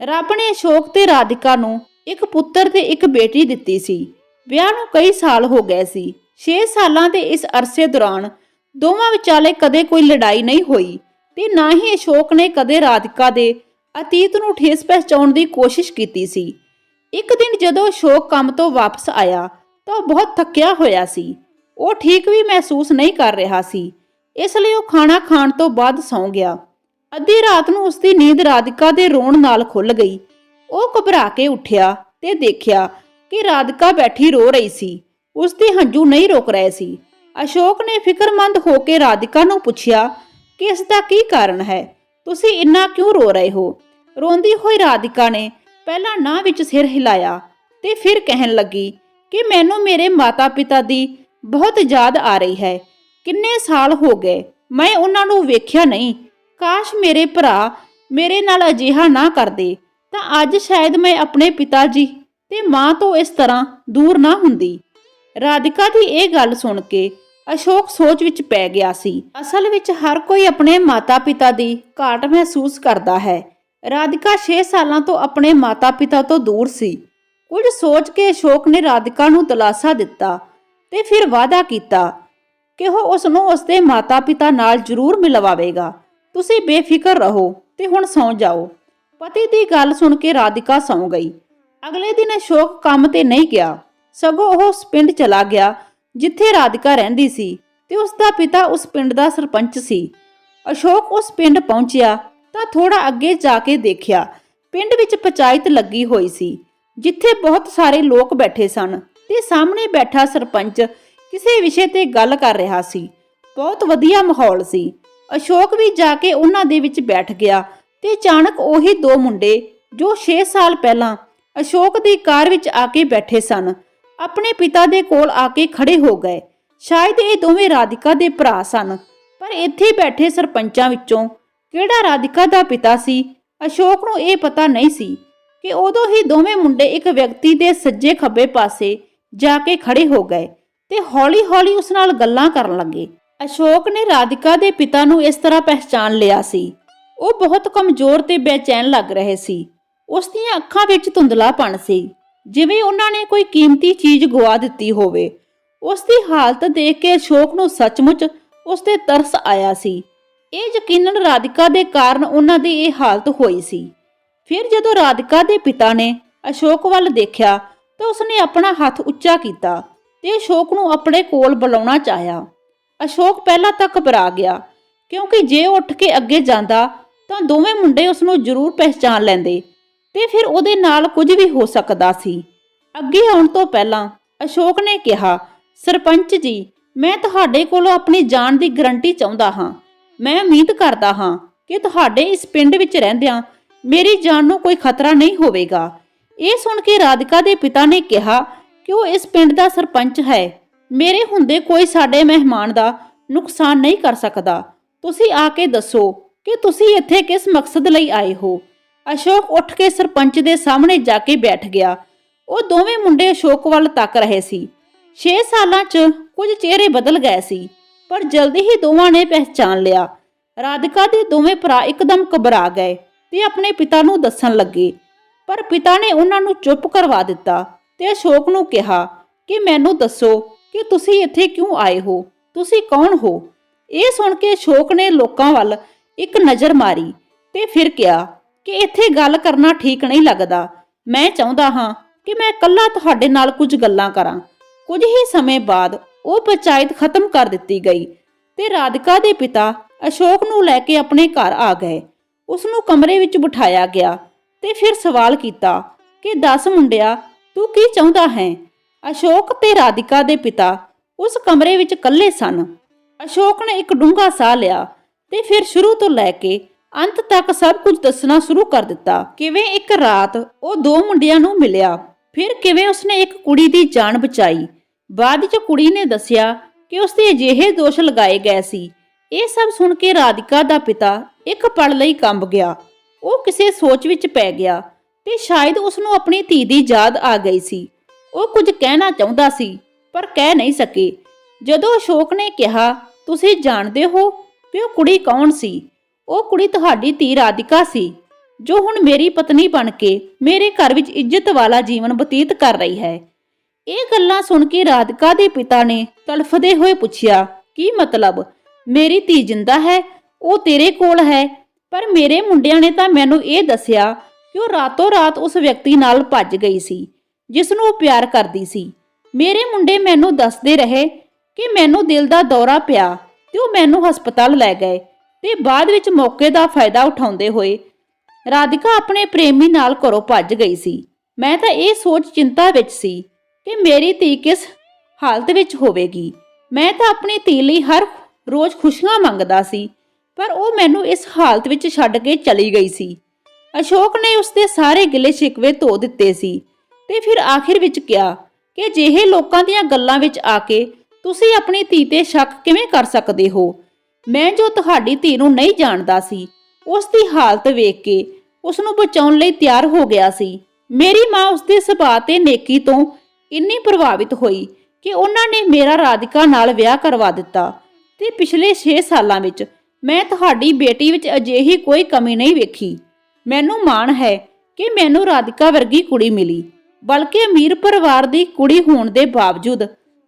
ਰੱਬ ਨੇ ਅਸ਼ੋਕ ਤੇ ਰਾਧਿਕਾ ਨੂੰ ਇੱਕ ਪੁੱਤਰ ਤੇ ਇੱਕ ਬੇਟੀ ਦਿੱਤੀ ਸੀ। ਵਿਆਹ ਨੂੰ ਕਈ ਸਾਲ ਹੋ ਗਏ ਸੀ। 6 ਸਾਲਾਂ ਦੇ ਇਸ ਅਰਸੇ ਦੌਰਾਨ ਦੋਵਾਂ ਵਿਚਾਲੇ ਕਦੇ ਕੋਈ ਲੜਾਈ ਨਹੀਂ ਹੋਈ ਤੇ ਨਾ ਹੀ ਅਸ਼ੋਕ ਨੇ ਕਦੇ ਰਾਧਿਕਾ ਦੇ ਅਤੀਤ ਨੂੰ ਠੇਸ ਪਹੁੰਚਾਉਣ ਦੀ ਕੋਸ਼ਿਸ਼ ਕੀਤੀ ਸੀ। ਇੱਕ ਦਿਨ ਜਦੋਂ ਅਸ਼ੋਕ ਕੰਮ ਤੋਂ ਵਾਪਸ ਆਇਆ ਤਾਂ ਉਹ ਬਹੁਤ ਥੱਕਿਆ ਹੋਇਆ ਸੀ। ਉਹ ਠੀਕ ਵੀ ਮਹਿਸੂਸ ਨਹੀਂ ਕਰ ਰਿਹਾ ਸੀ। ਇਸ ਲਈ ਉਹ ਖਾਣਾ ਖਾਣ ਤੋਂ ਬਾਅਦ ਸੌਂ ਗਿਆ। ਅੱਧੀ ਰਾਤ ਨੂੰ ਉਸ ਦੀ ਨੀਂਦ ਰਾਧਿਕਾ ਦੇ ਰੋਣ ਨਾਲ ਖੁੱਲ ਗਈ। ਉਹ ਘਬਰਾ ਕੇ ਉੱਠਿਆ ਤੇ ਦੇਖਿਆ ਕਿ ਰਾਧਿਕਾ ਬੈਠੀ ਰੋ ਰਹੀ ਸੀ। ਉਸ ਦੇ ਹੰਝੂ ਨਹੀਂ ਰੋਕ ਰਹੇ ਸੀ। ਅਸ਼ੋਕ ਨੇ ਫਿਕਰਮੰਦ ਹੋ ਕੇ ਰਾਧਿਕਾ ਨੂੰ ਪੁੱਛਿਆ, ਕਿ ਇਸ ਦਾ ਕੀ ਕਾਰਨ ਹੈ? ਤੁਸੀਂ ਇੰਨਾ ਕਿਉਂ ਰੋ ਰਹੇ ਹੋ? ਰੋਂਦੀ ਹੋਈ ਰਾਧਿਕਾ ਨੇ ਪਹਿਲਾਂ ਨਾ ਵਿੱਚ ਸਿਰ ਹਿਲਾਇਆ ਤੇ ਫਿਰ ਕਹਿਣ ਲੱਗੀ ਕਿ ਮੈਨੂੰ ਮੇਰੇ ਮਾਤਾ-ਪਿਤਾ ਦੀ ਬਹੁਤ ਯਾਦ ਆ ਰਹੀ ਹੈ। ਕਿੰਨੇ ਸਾਲ ਹੋ ਗਏ, ਮੈਂ ਉਹਨਾਂ ਨੂੰ ਵੇਖਿਆ ਨਹੀਂ। ਕਾਸ਼ ਮੇਰੇ ਭਰਾ ਮੇਰੇ ਨਾਲ ਅਜਿਹਾ ਨਾ ਕਰਦੇ, ਤਾਂ ਅੱਜ ਸ਼ਾਇਦ ਮੈਂ ਆਪਣੇ ਪਿਤਾ ਜੀ ਤੇ ਮਾਂ ਤੋਂ ਇਸ ਤਰ੍ਹਾਂ ਦੂਰ ਨਾ ਹੁੰਦੀ। ਰਾਧਿਕਾ ਦੀ ਇਹ ਗੱਲ ਸੁਣ ਕੇ ਅਸ਼ੋਕ ਸੋਚ ਵਿੱਚ ਪੈ ਗਿਆ ਸੀ। ਅਸਲ ਵਿੱਚ ਹਰ ਕੋਈ ਆਪਣੇ ਮਾਤਾ-ਪਿਤਾ ਦੀ ਘਾਟ ਮਹਿਸੂਸ ਕਰਦਾ ਹੈ। ਰਾਧਿਕਾ 6 ਸਾਲਾਂ ਤੋਂ ਆਪਣੇ ਮਾਤਾ-ਪਿਤਾ ਤੋਂ ਦੂਰ ਸੀ। ਕੁਝ ਸੋਚ ਕੇ ਅਸ਼ੋਕ ਨੇ ਰਾਧਿਕਾ ਨੂੰ ਦਿਲਾਸਾ ਦਿੱਤਾ ਤੇ ਫਿਰ ਵਾਅਦਾ ਕੀਤਾ ਕਿ ਉਹ ਉਸ ਨੂੰ ਉਸਦੇ ਮਾਤਾ-ਪਿਤਾ ਨਾਲ ਜ਼ਰੂਰ ਮਿਲਵਾਵੇਗਾ। ਤੁਸੀਂ ਬੇਫਿਕਰ ਰਹੋ ਤੇ ਹੁਣ ਸੌਂ ਜਾਓ। ਪਤੀ ਦੀ ਗੱਲ ਸੁਣ ਕੇ ਰਾਧਿਕਾ ਸੌਂ ਗਈ। ਅਗਲੇ ਦਿਨ ਅਸ਼ੋਕ ਕੰਮ ਤੇ ਨਹੀਂ ਗਿਆ। ਸਗੋਂ ਉਹ ਉਸ ਪਿੰਡ ਚਲਾ ਗਿਆ, ਜਿੱਥੇ ਰਾਧਿਕਾ ਰਹਿੰਦੀ ਸੀ ਤੇ ਉਸ ਦਾ ਪਿਤਾ ਉਸ ਪਿੰਡ ਦਾ ਸਰਪੰਚ ਸੀ। ਅਸ਼ੋਕ ਉਸ ਪਿੰਡ ਪਹੁੰਚਿਆ ਤਾਂ ਥੋੜਾ ਅੱਗੇ ਜਾ ਕੇ ਦੇਖਿਆ। ਪਿੰਡ ਵਿੱਚ ਪੰਚਾਇਤ ਲੱਗੀ ਹੋਈ ਸੀ, ਜਿੱਥੇ ਬਹੁਤ ਸਾਰੇ ਲੋਕ ਬੈਠੇ ਸਨ ਤੇ ਸਾਹਮਣੇ ਬੈਠਾ ਸਰਪੰਚ ਕਿਸੇ ਵਿਸ਼ੇ ਤੇ ਗੱਲ ਕਰ ਰਿਹਾ ਸੀ। ਬਹੁਤ ਵਧੀਆ ਮਾਹੌਲ ਸੀ। ਅਸ਼ੋਕ ਵੀ ਜਾ ਕੇ ਉਹਨਾਂ ਦੇ ਵਿੱਚ ਬੈਠ ਗਿਆ ਤੇ ਅਚਾਨਕ ਉਹੀ ਦੋ ਮੁੰਡੇ ਜੋ 6 ਸਾਲ ਪਹਿਲਾਂ ਅਸ਼ੋਕ ਦੀ ਕਾਰ ਵਿੱਚ ਆ ਕੇ ਬੈਠੇ ਸਨ ਆਪਣੇ ਪਿਤਾ ਦੇ ਕੋਲ ਆ ਕੇ ਖੜੇ ਹੋ ਗਏ। ਸ਼ਾਇਦ ਇਹ ਦੋਵੇਂ ਰਾਧਿਕਾ ਦੇ ਭਰਾ ਸਨ। ਪਰ ਇੱਥੇ ਬੈਠੇ ਸਰਪੰਚਾਂ ਵਿੱਚੋਂ ਕਿਹੜਾ ਰਾਧਿਕਾ ਦਾ ਪਿਤਾ ਸੀ, ਅਸ਼ੋਕ ਨੂੰ ਇਹ ਪਤਾ ਨਹੀਂ ਸੀ ਕਿ ਉਦੋਂ ਹੀ ਦੋਵੇਂ ਮੁੰਡੇ ਇੱਕ ਵਿਅਕਤੀ ਦੇ ਸੱਜੇ ਖੱਬੇ ਪਾਸੇ ਜਾ ਕੇ ਖੜੇ ਹੋ ਗਏ ਤੇ ਹੌਲੀ-ਹੌਲੀ ਉਸ ਨਾਲ ਗੱਲਾਂ ਕਰਨ ਲੱਗੇ। ਅਸ਼ੋਕ ਨੇ ਰਾਧਿਕਾ ਦੇ ਪਿਤਾ ਨੂੰ ਇਸ ਤਰ੍ਹਾਂ ਪਹਿਚਾਨ ਲਿਆ ਸੀ। ਉਹ ਬਹੁਤ ਕਮਜ਼ੋਰ ਤੇ ਬੇਚੈਨ ਲੱਗ ਰਹੇ ਸੀ। ਉਸ ਦੀਆਂ ਅੱਖਾਂ ਵਿੱਚ ਧੁੰਦਲਾਪਣ ਸੀ। ਜਿਵੇਂ ਉਹਨਾਂ ਨੇ ਕੋਈ ਕੀਮਤੀ ਚੀਜ਼ ਗਵਾ ਦਿੱਤੀ ਹੋਵੇ, ਉਸ ਦੀ ਹਾਲਤ ਦੇਖ ਕੇ ਅਸ਼ੋਕ ਨੂੰ ਸੱਚਮੁੱਚ ਉਸ ਤੇ ਤਰਸ ਆਇਆ ਸੀ। ਇਹ ਯਕੀਨਨ ਰਾਧਿਕਾ ਦੇ ਕਾਰਨ ਉਹਨਾਂ ਦੀ ਇਹ ਹਾਲਤ ਹੋਈ ਸੀ। ਫਿਰ ਜਦੋਂ ਰਾਧਿਕਾ ਦੇ ਪਿਤਾ ਨੇ ਅਸ਼ੋਕ ਵੱਲ ਦੇਖਿਆ, ਤਾਂ ਉਸਨੇ ਆਪਣਾ ਹੱਥ ਉੱਚਾ ਕੀਤਾ ਤੇ ਅਸ਼ੋਕ ਨੂੰ ਆਪਣੇ ਕੋਲ ਬੁਲਾਉਣਾ ਚਾਹਿਆ। ਅਸ਼ੋਕ ਪਹਿਲਾਂ ਤਾਂ ਘਬਰਾ ਗਿਆ, ਕਿਉਂਕਿ ਜੇ ਉੱਠ ਕੇ ਅੱਗੇ ਜਾਂਦਾ, ਤਾਂ ਦੋਵੇਂ ਮੁੰਡੇ ਉਸ ਨੂੰ ਜ਼ਰੂਰ ਪਹਿਚਾਨ ਲੈਂਦੇ। ਤੇ ਫਿਰ ਉਹਦੇ ਨਾਲ ਕੁਝ ਵੀ ਹੋ ਸਕਦਾ ਸੀ। ਅੱਗੇ ਆਉਣ ਤੋਂ ਪਹਿਲਾਂ ਅਸ਼ੋਕ ਨੇ ਕਿਹਾ, ਸਰਪੰਚ ਜੀ, ਮੈਂ ਤੁਹਾਡੇ ਕੋਲੋਂ ਆਪਣੀ ਜਾਨ ਦੀ ਗਰੰਟੀ ਚਾਹੁੰਦਾ ਹਾਂ। ਮੈਂ ਉਮੀਦ ਕਰਦਾ ਹਾਂ ਕਿ ਤੁਹਾਡੇ ਇਸ ਪਿੰਡ ਵਿੱਚ ਰਹਿੰਦਿਆਂ ਮੇਰੀ ਜਾਨ ਨੂੰ ਕੋਈ ਖਤਰਾ ਨਹੀਂ ਹੋਵੇਗਾ। ਇਹ ਸੁਣ ਕੇ ਰਾਧਿਕਾ ਦੇ ਪਿਤਾ ਨੇ ਕਿਹਾ, ਕਿ ਉਹ ਇਸ ਪਿੰਡ ਦਾ ਸਰਪੰਚ ਹੈ। ਮੇਰੇ ਹੁੰਦੇ ਕੋਈ ਸਾਡੇ ਮਹਿਮਾਨ ਦਾ ਨੁਕਸਾਨ ਨਹੀਂ ਕਰ ਸਕਦਾ। ਤੁਸੀਂ ਆ ਕੇ ਦੱਸੋ ਕਿ ਤੁਸੀਂ ਇੱਥੇ ਕਿਸ ਮਕਸਦ ਲਈ ਆਏ ਹੋ? ਅਸ਼ੋਕ ਉੱਠ ਕੇ ਸਰਪੰਚ ਦੇ ਸਾਹਮਣੇ ਜਾ ਕੇ ਬੈਠ ਗਿਆ। ਉਹ ਦੋਵੇਂ ਮੁੰਡੇ ਅਸ਼ੋਕ ਵੱਲ ਤੱਕ ਰਹੇ ਸੀ। 6 ਸਾਲਾਂ 'ਚ ਕੁਝ ਚਿਹਰੇ ਬਦਲ ਗਏ ਸੀ, ਪਰ ਜਲਦੀ ਹੀ ਦੋਵਾਂ ਨੇ ਪਹਿਚਾਨ ਲਿਆ। ਰਾਧਿਕਾ ਦੇ ਦੋਵੇਂ ਭਰਾ ਇੱਕਦਮ ਘਬਰਾ ਗਏ ਤੇ ਆਪਣੇ ਪਿਤਾ ਨੂੰ ਦੱਸਣ ਲੱਗੇ। ਪਰ ਪਿਤਾ ਨੇ ਉਹਨਾਂ ਨੂੰ ਚੁੱਪ ਕਰਵਾ ਦਿੱਤਾ ਤੇ ਅਸ਼ੋਕ ਨੂੰ ਕਿਹਾ ਕਿ ਮੈਨੂੰ ਦੱਸੋ ਕਿ ਤੁਸੀਂ ਇੱਥੇ ਕਿਉਂ ਆਏ ਹੋ? ਤੁਸੀਂ ਕੌਣ ਹੋ? ਇਹ ਸੁਣ ਕੇ ਅਸ਼ੋਕ ਨੇ ਲੋਕਾਂ ਵੱਲ ਇੱਕ ਨਜ਼ਰ ਮਾਰੀ ਤੇ ਫਿਰ ਕਿਹਾ ਕਿ ਇੱਥੇ ਗੱਲ ਕਰਨਾ ਠੀਕ ਨਹੀਂ ਲੱਗਦਾ। ਮੈਂ ਚਾਹੁੰਦਾ ਹਾਂ ਕਿ ਮੈਂ ਇਕੱਲਾ ਤੁਹਾਡੇ ਨਾਲ ਕੁਝ ਗੱਲਾਂ ਕਰਾਂ। ਕੁਝ ਹੀ ਸਮੇਂ ਬਾਅਦ ਉਹ ਪੰਚਾਇਤ ਖਤਮ ਕਰ ਦਿੱਤੀ ਗਈ ਤੇ ਰਾਧਿਕਾ ਦੇ ਪਿਤਾ ਅਸ਼ੋਕ ਨੂੰ ਲੈ ਕੇ ਆਪਣੇ ਘਰ ਆ ਗਏ। ਉਸ ਨੂੰ ਕਮਰੇ ਵਿੱਚ ਬਿਠਾਇਆ ਗਿਆ ਤੇ ਫਿਰ ਸਵਾਲ ਕੀਤਾ ਕਿ, ਦੱਸ ਮੁੰਡਿਆ, ਤੂੰ ਕੀ ਚਾਹੁੰਦਾ ਹੈ? ਅਸ਼ੋਕ ਤੇ ਰਾਧਿਕਾ ਦੇ ਪਿਤਾ ਉਸ ਕਮਰੇ ਵਿੱਚ ਇਕੱਲੇ ਸਨ। ਅਸ਼ੋਕ ਨੇ ਇੱਕ ਡੂੰਘਾ ਸਾਹ ਲਿਆ ਤੇ ਫਿਰ ਸ਼ੁਰੂ ਤੋਂ ਲੈ ਕੇ ਅੰਤ ਤੱਕ ਸਭ ਕੁਝ ਦੱਸਣਾ ਸ਼ੁਰੂ ਕਰ ਦਿੱਤਾ। ਕਿਵੇਂ ਇੱਕ ਰਾਤ ਉਹ ਦੋ ਮੁੰਡਿਆਂ ਨੂੰ ਮਿਲਿਆ? ਫਿਰ ਕਿਵੇਂ ਉਸਨੇ ਇੱਕ ਕੁੜੀ ਦੀ ਜਾਨ ਬਚਾਈ? ਬਾਅਦ ਵਿੱਚ ਕੁੜੀ ਨੇ ਦੱਸਿਆ ਕਿ ਉਸ ਤੇ ਅਜਿਹੇ ਦੋਸ਼ ਲਗਾਏ ਗਏ ਸੀ। ਇਹ ਸਭ ਸੁਣ ਕੇ ਰਾਧਿਕਾ ਦਾ ਪਿਤਾ ਇੱਕ ਪਲ ਲਈ ਕੰਬ ਗਿਆ। ਉਹ ਕਿਸੇ ਸੋਚ ਵਿੱਚ ਪੈ ਗਿਆ ਤੇ ਸ਼ਾਇਦ ਉਸ ਨੂੰ ਆਪਣੀ ਧੀ ਦੀ ਯਾਦ ਆ ਗਈ ਸੀ। ਉਹ ਕੁਝ ਕਹਿਣਾ ਚਾਹੁੰਦਾ ਸੀ, ਪਰ ਕਹਿ ਨਹੀਂ ਸਕੇ। ਜਦੋਂ ਅਸ਼ੋਕ ਨੇ ਕਿਹਾ, ਤੁਸੀਂ ਜਾਣਦੇ ਹੋ ਕਿ ਉਹ ਕੁੜੀ ਕੌਣ ਸੀ? ਉਹ ਕੁੜੀ ਤੁਹਾਡੀ ਧੀ ਰਾਧਿਕਾ ਸੀ, ਜੋ ਹੁਣ ਮੇਰੀ ਪਤਨੀ ਬਣ ਕੇ ਮੇਰੇ ਘਰ ਵਿੱਚ ਇੱਜ਼ਤ ਵਾਲਾ ਜੀਵਨ ਬਤੀਤ ਕਰ ਰਹੀ ਹੈ। ਇਹ ਗੱਲਾਂ ਸੁਣ ਕੇ ਰਾਧਿਕਾ ਦੇ ਪਿਤਾ ਨੇ ਤੜਫਦੇ ਹੋਏ ਪੁੱਛਿਆ, ਕੀ ਮਤਲਬ? ਮੇਰੀ ਧੀ ਜਿੰਦਾ ਹੈ, ਉਹ ਤੇਰੇ ਕੋਲ ਹੈ, ਪਰ ਮੇਰੇ ਮੁੰਡਿਆਂ ਨੇ ਤਾਂ ਮੈਨੂੰ ਇਹ ਦੱਸਿਆ ਕਿ ਉਹ ਰਾਤੋਂ ਰਾਤ ਉਸ ਵਿਅਕਤੀ ਨਾਲ ਭੱਜ ਗਈ ਸੀ ਜਿਸ ਨੂੰ ਉਹ ਪਿਆਰ ਕਰਦੀ ਸੀ। ਮੇਰੇ ਮੁੰਡੇ ਮੈਨੂੰ ਦੱਸਦੇ ਰਹੇ ਕਿ ਮੈਨੂੰ ਦਿਲ ਦਾ ਦੌਰਾ ਪਿਆ ਤੇ ਉਹ ਮੈਨੂੰ ਹਸਪਤਾਲ ਲੈ ਗਏ। ਤੇ ਬਾਅਦ ਵਿੱਚ ਮੌਕੇ ਦਾ ਫਾਇਦਾ ਉਠਾਉਂਦੇ ਹੋਏ ਰਾਧਿਕਾ ਆਪਣੇ ਪ੍ਰੇਮੀ ਨਾਲ ਘਰੋਂ ਭੱਜ ਗਈ ਸੀ। ਮੈਂ ਤਾਂ ਇਹ ਸੋਚ ਚਿੰਤਾ ਵਿੱਚ ਸੀ ਕਿ ਮੇਰੀ ਧੀ ਕਿਸ ਹਾਲਤ ਵਿੱਚ ਹੋਵੇਗੀ। ਮੈਂ ਤਾਂ ਆਪਣੀ ਧੀ ਲਈ ਹਰ ਰੋਜ਼ ਖੁਸ਼ੀਆਂ ਮੰਗਦਾ ਸੀ, ਪਰ ਉਹ ਮੈਨੂੰ ਇਸ ਹਾਲਤ ਵਿੱਚ ਛੱਡ ਕੇ ਚਲੀ ਗਈ ਸੀ। ਅਸ਼ੋਕ ਨੇ ਉਸਦੇ ਸਾਰੇ ਗਿਲੇ ਸ਼ਿਕਵੇ ਧੋ ਦਿੱਤੇ ਸੀ ਤੇ ਫਿਰ ਆਖਿਰ ਵਿੱਚ ਕਿਹਾ ਕਿ ਜਿਹੇ ਲੋਕਾਂ ਦੀਆਂ ਗੱਲਾਂ ਵਿੱਚ ਆ ਕੇ ਤੁਸੀਂ ਆਪਣੀ ਧੀ ਤੇ ਸ਼ੱਕ ਕਿਵੇਂ ਕਰ ਸਕਦੇ ਹੋ? ਮੈਂ ਜੋ ਤੁਹਾਡੀ ਧੀ ਨੂੰ ਨਹੀਂ ਜਾਣਦਾ ਸੀ, ਉਸ ਦੀ ਹਾਲਤ ਵੇਖ ਕੇ ਉਸ ਨੂੰ ਬਚਾਉਣ ਲਈ ਤਿਆਰ ਹੋ ਗਿਆ ਸੀ। ਮੇਰੀ ਮਾਂ ਉਸ ਦੇ ਸੁਭਾਅ ਤੇ ਨੇਕੀ ਤੋਂ ਇੰਨੀ ਪ੍ਰਭਾਵਿਤ ਹੋਈ ਕਿ ਉਹਨਾਂ ਨੇ ਮੇਰਾ ਰਾਧਿਕਾ ਨਾਲ ਵਿਆਹ ਕਰਵਾ ਦਿੱਤਾ ਤੇ ਪਿਛਲੇ 6 ਸਾਲਾਂ ਵਿੱਚ ਮੈਂ ਤੁਹਾਡੀ ਬੇਟੀ ਵਿੱਚ ਅਜਿਹੀ ਕੋਈ ਕਮੀ ਨਹੀਂ ਵੇਖੀ। ਮੈਨੂੰ ਮਾਣ ਹੈ ਕਿ ਮੈਨੂੰ ਰਾਧਿਕਾ ਵਰਗੀ ਕੁੜੀ ਮਿਲੀ, ਬਲਕਿ ਅਮੀਰ ਪਰਿਵਾਰ ਦੀ ਕੁੜੀ ਹੋਣ ਦੇ ਬਾਵਜੂਦ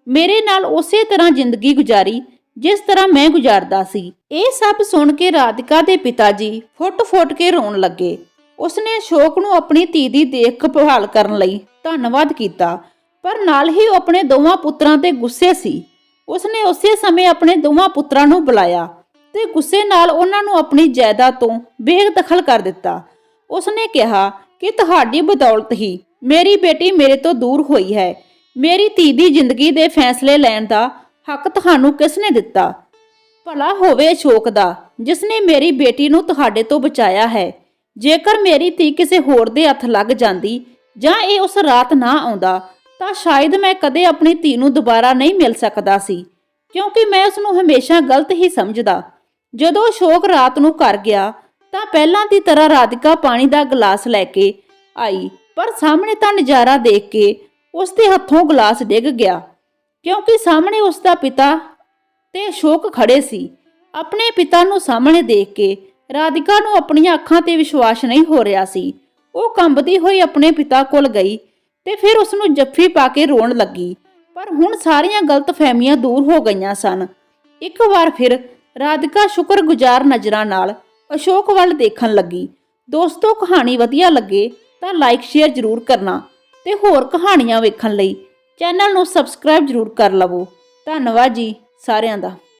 ਮੇਰੇ ਨਾਲ ਉਸੇ ਤਰ੍ਹਾਂ ਜ਼ਿੰਦਗੀ ਗੁਜ਼ਾਰੀ ਜਿਸ ਤਰ੍ਹਾਂ ਮੈਂ ਗੁਜ਼ਾਰਦਾ ਸੀ। ਇਹ ਸਭ ਸੁਣ ਕੇ ਰਾਧਿਕਾ ਦੇ ਪਿਤਾ ਜੀ ਫੁੱਟ-ਫੁੱਟ ਕੇ ਰੋਣ ਲੱਗੇ। ਉਸਨੇ ਅਸ਼ੋਕ ਨੂੰ ਆਪਣੀ ਧੀ ਦੀ ਦੇਖਭਾਲ ਕਰਨ ਲਈ ਧੰਨਵਾਦ ਕੀਤਾ, ਪਰ ਨਾਲ ਹੀ ਉਹ ਆਪਣੇ ਦੋਵਾਂ ਪੁੱਤਰਾਂ ਤੇ ਗੁੱਸੇ ਸੀ। ਉਸਨੇ ਉਸੇ ਸਮੇਂ ਆਪਣੇ ਦੋਵਾਂ ਪੁੱਤਰਾਂ ਨੂੰ ਬੁਲਾਇਆ ਤੇ ਗੁੱਸੇ ਨਾਲ ਉਹਨਾਂ ਨੂੰ ਆਪਣੀ ਜਾਇਦਾਦ ਤੋਂ ਬੇਦਖਲ ਕਰ ਦਿੱਤਾ। ਉਸਨੇ ਕਿਹਾ ਕਿ ਤੁਹਾਡੀ ਬਦੌਲਤ ਹੀ ਮੇਰੀ ਬੇਟੀ ਮੇਰੇ ਤੋਂ ਦੂਰ ਹੋਈ ਹੈ। ਮੇਰੀ ਧੀ ਦੀ ਜ਼ਿੰਦਗੀ ਦੇ ਫੈਸਲੇ ਲੈਣ ਦਾ ਹੱਕ ਤੁਹਾਨੂੰ ਕਿਸ ਨੇ ਦਿੱਤਾ? ਭਲਾ ਹੋਵੇ ਅਸ਼ੋਕ ਦਾ, ਜਿਸ ਨੇ ਮੇਰੀ ਬੇਟੀ ਨੂੰ ਤੁਹਾਡੇ ਤੋਂ ਬਚਾਇਆ ਹੈ। ਜੇਕਰ ਮੇਰੀ ਧੀ ਕਿਸੇ ਹੋਰ ਦੇ ਹੱਥ ਲੱਗ ਜਾਂਦੀ ਜਾਂ ਇਹ ਉਸ ਰਾਤ ਨਾ ਆਉਂਦਾ, ਤਾਂ ਸ਼ਾਇਦ ਮੈਂ ਕਦੇ ਆਪਣੀ ਧੀ ਨੂੰ ਦੁਬਾਰਾ ਨਹੀਂ ਮਿਲ ਸਕਦਾ ਸੀ, ਕਿਉਂਕਿ ਮੈਂ ਉਸ ਨੂੰ ਹਮੇਸ਼ਾ ਗਲਤ ਹੀ ਸਮਝਦਾ। ਜਦੋਂ ਅਸ਼ੋਕ ਰਾਤ ਨੂੰ ਕਰ ਗਿਆ, ਤਾਂ ਪਹਿਲਾਂ ਦੀ ਤਰ੍ਹਾਂ ਰਾਧਿਕਾ ਪਾਣੀ ਦਾ ਗਲਾਸ ਲੈ ਕੇ ਆਈ, ਪਰ ਸਾਹਮਣੇ ਤਾਂ ਨਜ਼ਾਰਾ ਦੇਖ ਕੇ ਉਸ ਦੇ ਹੱਥੋਂ ਗਲਾਸ ਡਿੱਗ ਗਿਆ। ਕਿਉਂਕਿ ਸਾਹਮਣੇ ਉਸ ਦਾ ਪਿਤਾ ਤੇ ਅਸ਼ੋਕ ਖੜੇ ਸੀ। ਆਪਣੇ ਪਿਤਾ ਨੂੰ ਸਾਹਮਣੇ ਦੇਖ ਕੇ ਰਾਧਿਕਾ ਨੂੰ ਆਪਣੀਆਂ ਅੱਖਾਂ ਤੇ ਵਿਸ਼ਵਾਸ ਨਹੀਂ ਹੋ ਰਿਹਾ ਸੀ। ਉਹ ਕੰਬਦੀ ਹੋਈ ਆਪਣੇ ਪਿਤਾ ਕੋਲ ਗਈ ਤੇ ਫਿਰ ਉਸ ਨੂੰ ਜੱਫੀ ਪਾ ਕੇ ਰੋਣ ਲੱਗੀ। ਪਰ ਹੁਣ ਸਾਰੀਆਂ ਗਲਤਫਹਿਮੀਆਂ ਦੂਰ ਹੋ ਗਈਆਂ ਸਨ। ਇੱਕ ਵਾਰ ਫਿਰ ਰਾਧਿਕਾ ਸ਼ੁਕਰਗੁਜ਼ਾਰ ਨਜ਼ਰਾਂ ਨਾਲ ਅਸ਼ੋਕ ਵੱਲ ਦੇਖਣ ਲੱਗੀ। ਦੋਸਤੋ, ਕਹਾਣੀ ਵਧੀਆ ਲੱਗੇ ਤਾਂ ਲਾਈਕ ਸ਼ੇਅਰ ਜ਼ਰੂਰ ਕਰਨਾ ਤੇ ਹੋਰ ਕਹਾਣੀਆਂ ਵੇਖਣ ਲਈ ਚੈਨਲ ਨੂੰ ਸਬਸਕ੍ਰਾਈਬ ਜ਼ਰੂਰ ਕਰ ਲਵੋ। ਧੰਨਵਾਦ ਜੀ ਸਾਰਿਆਂ ਦਾ।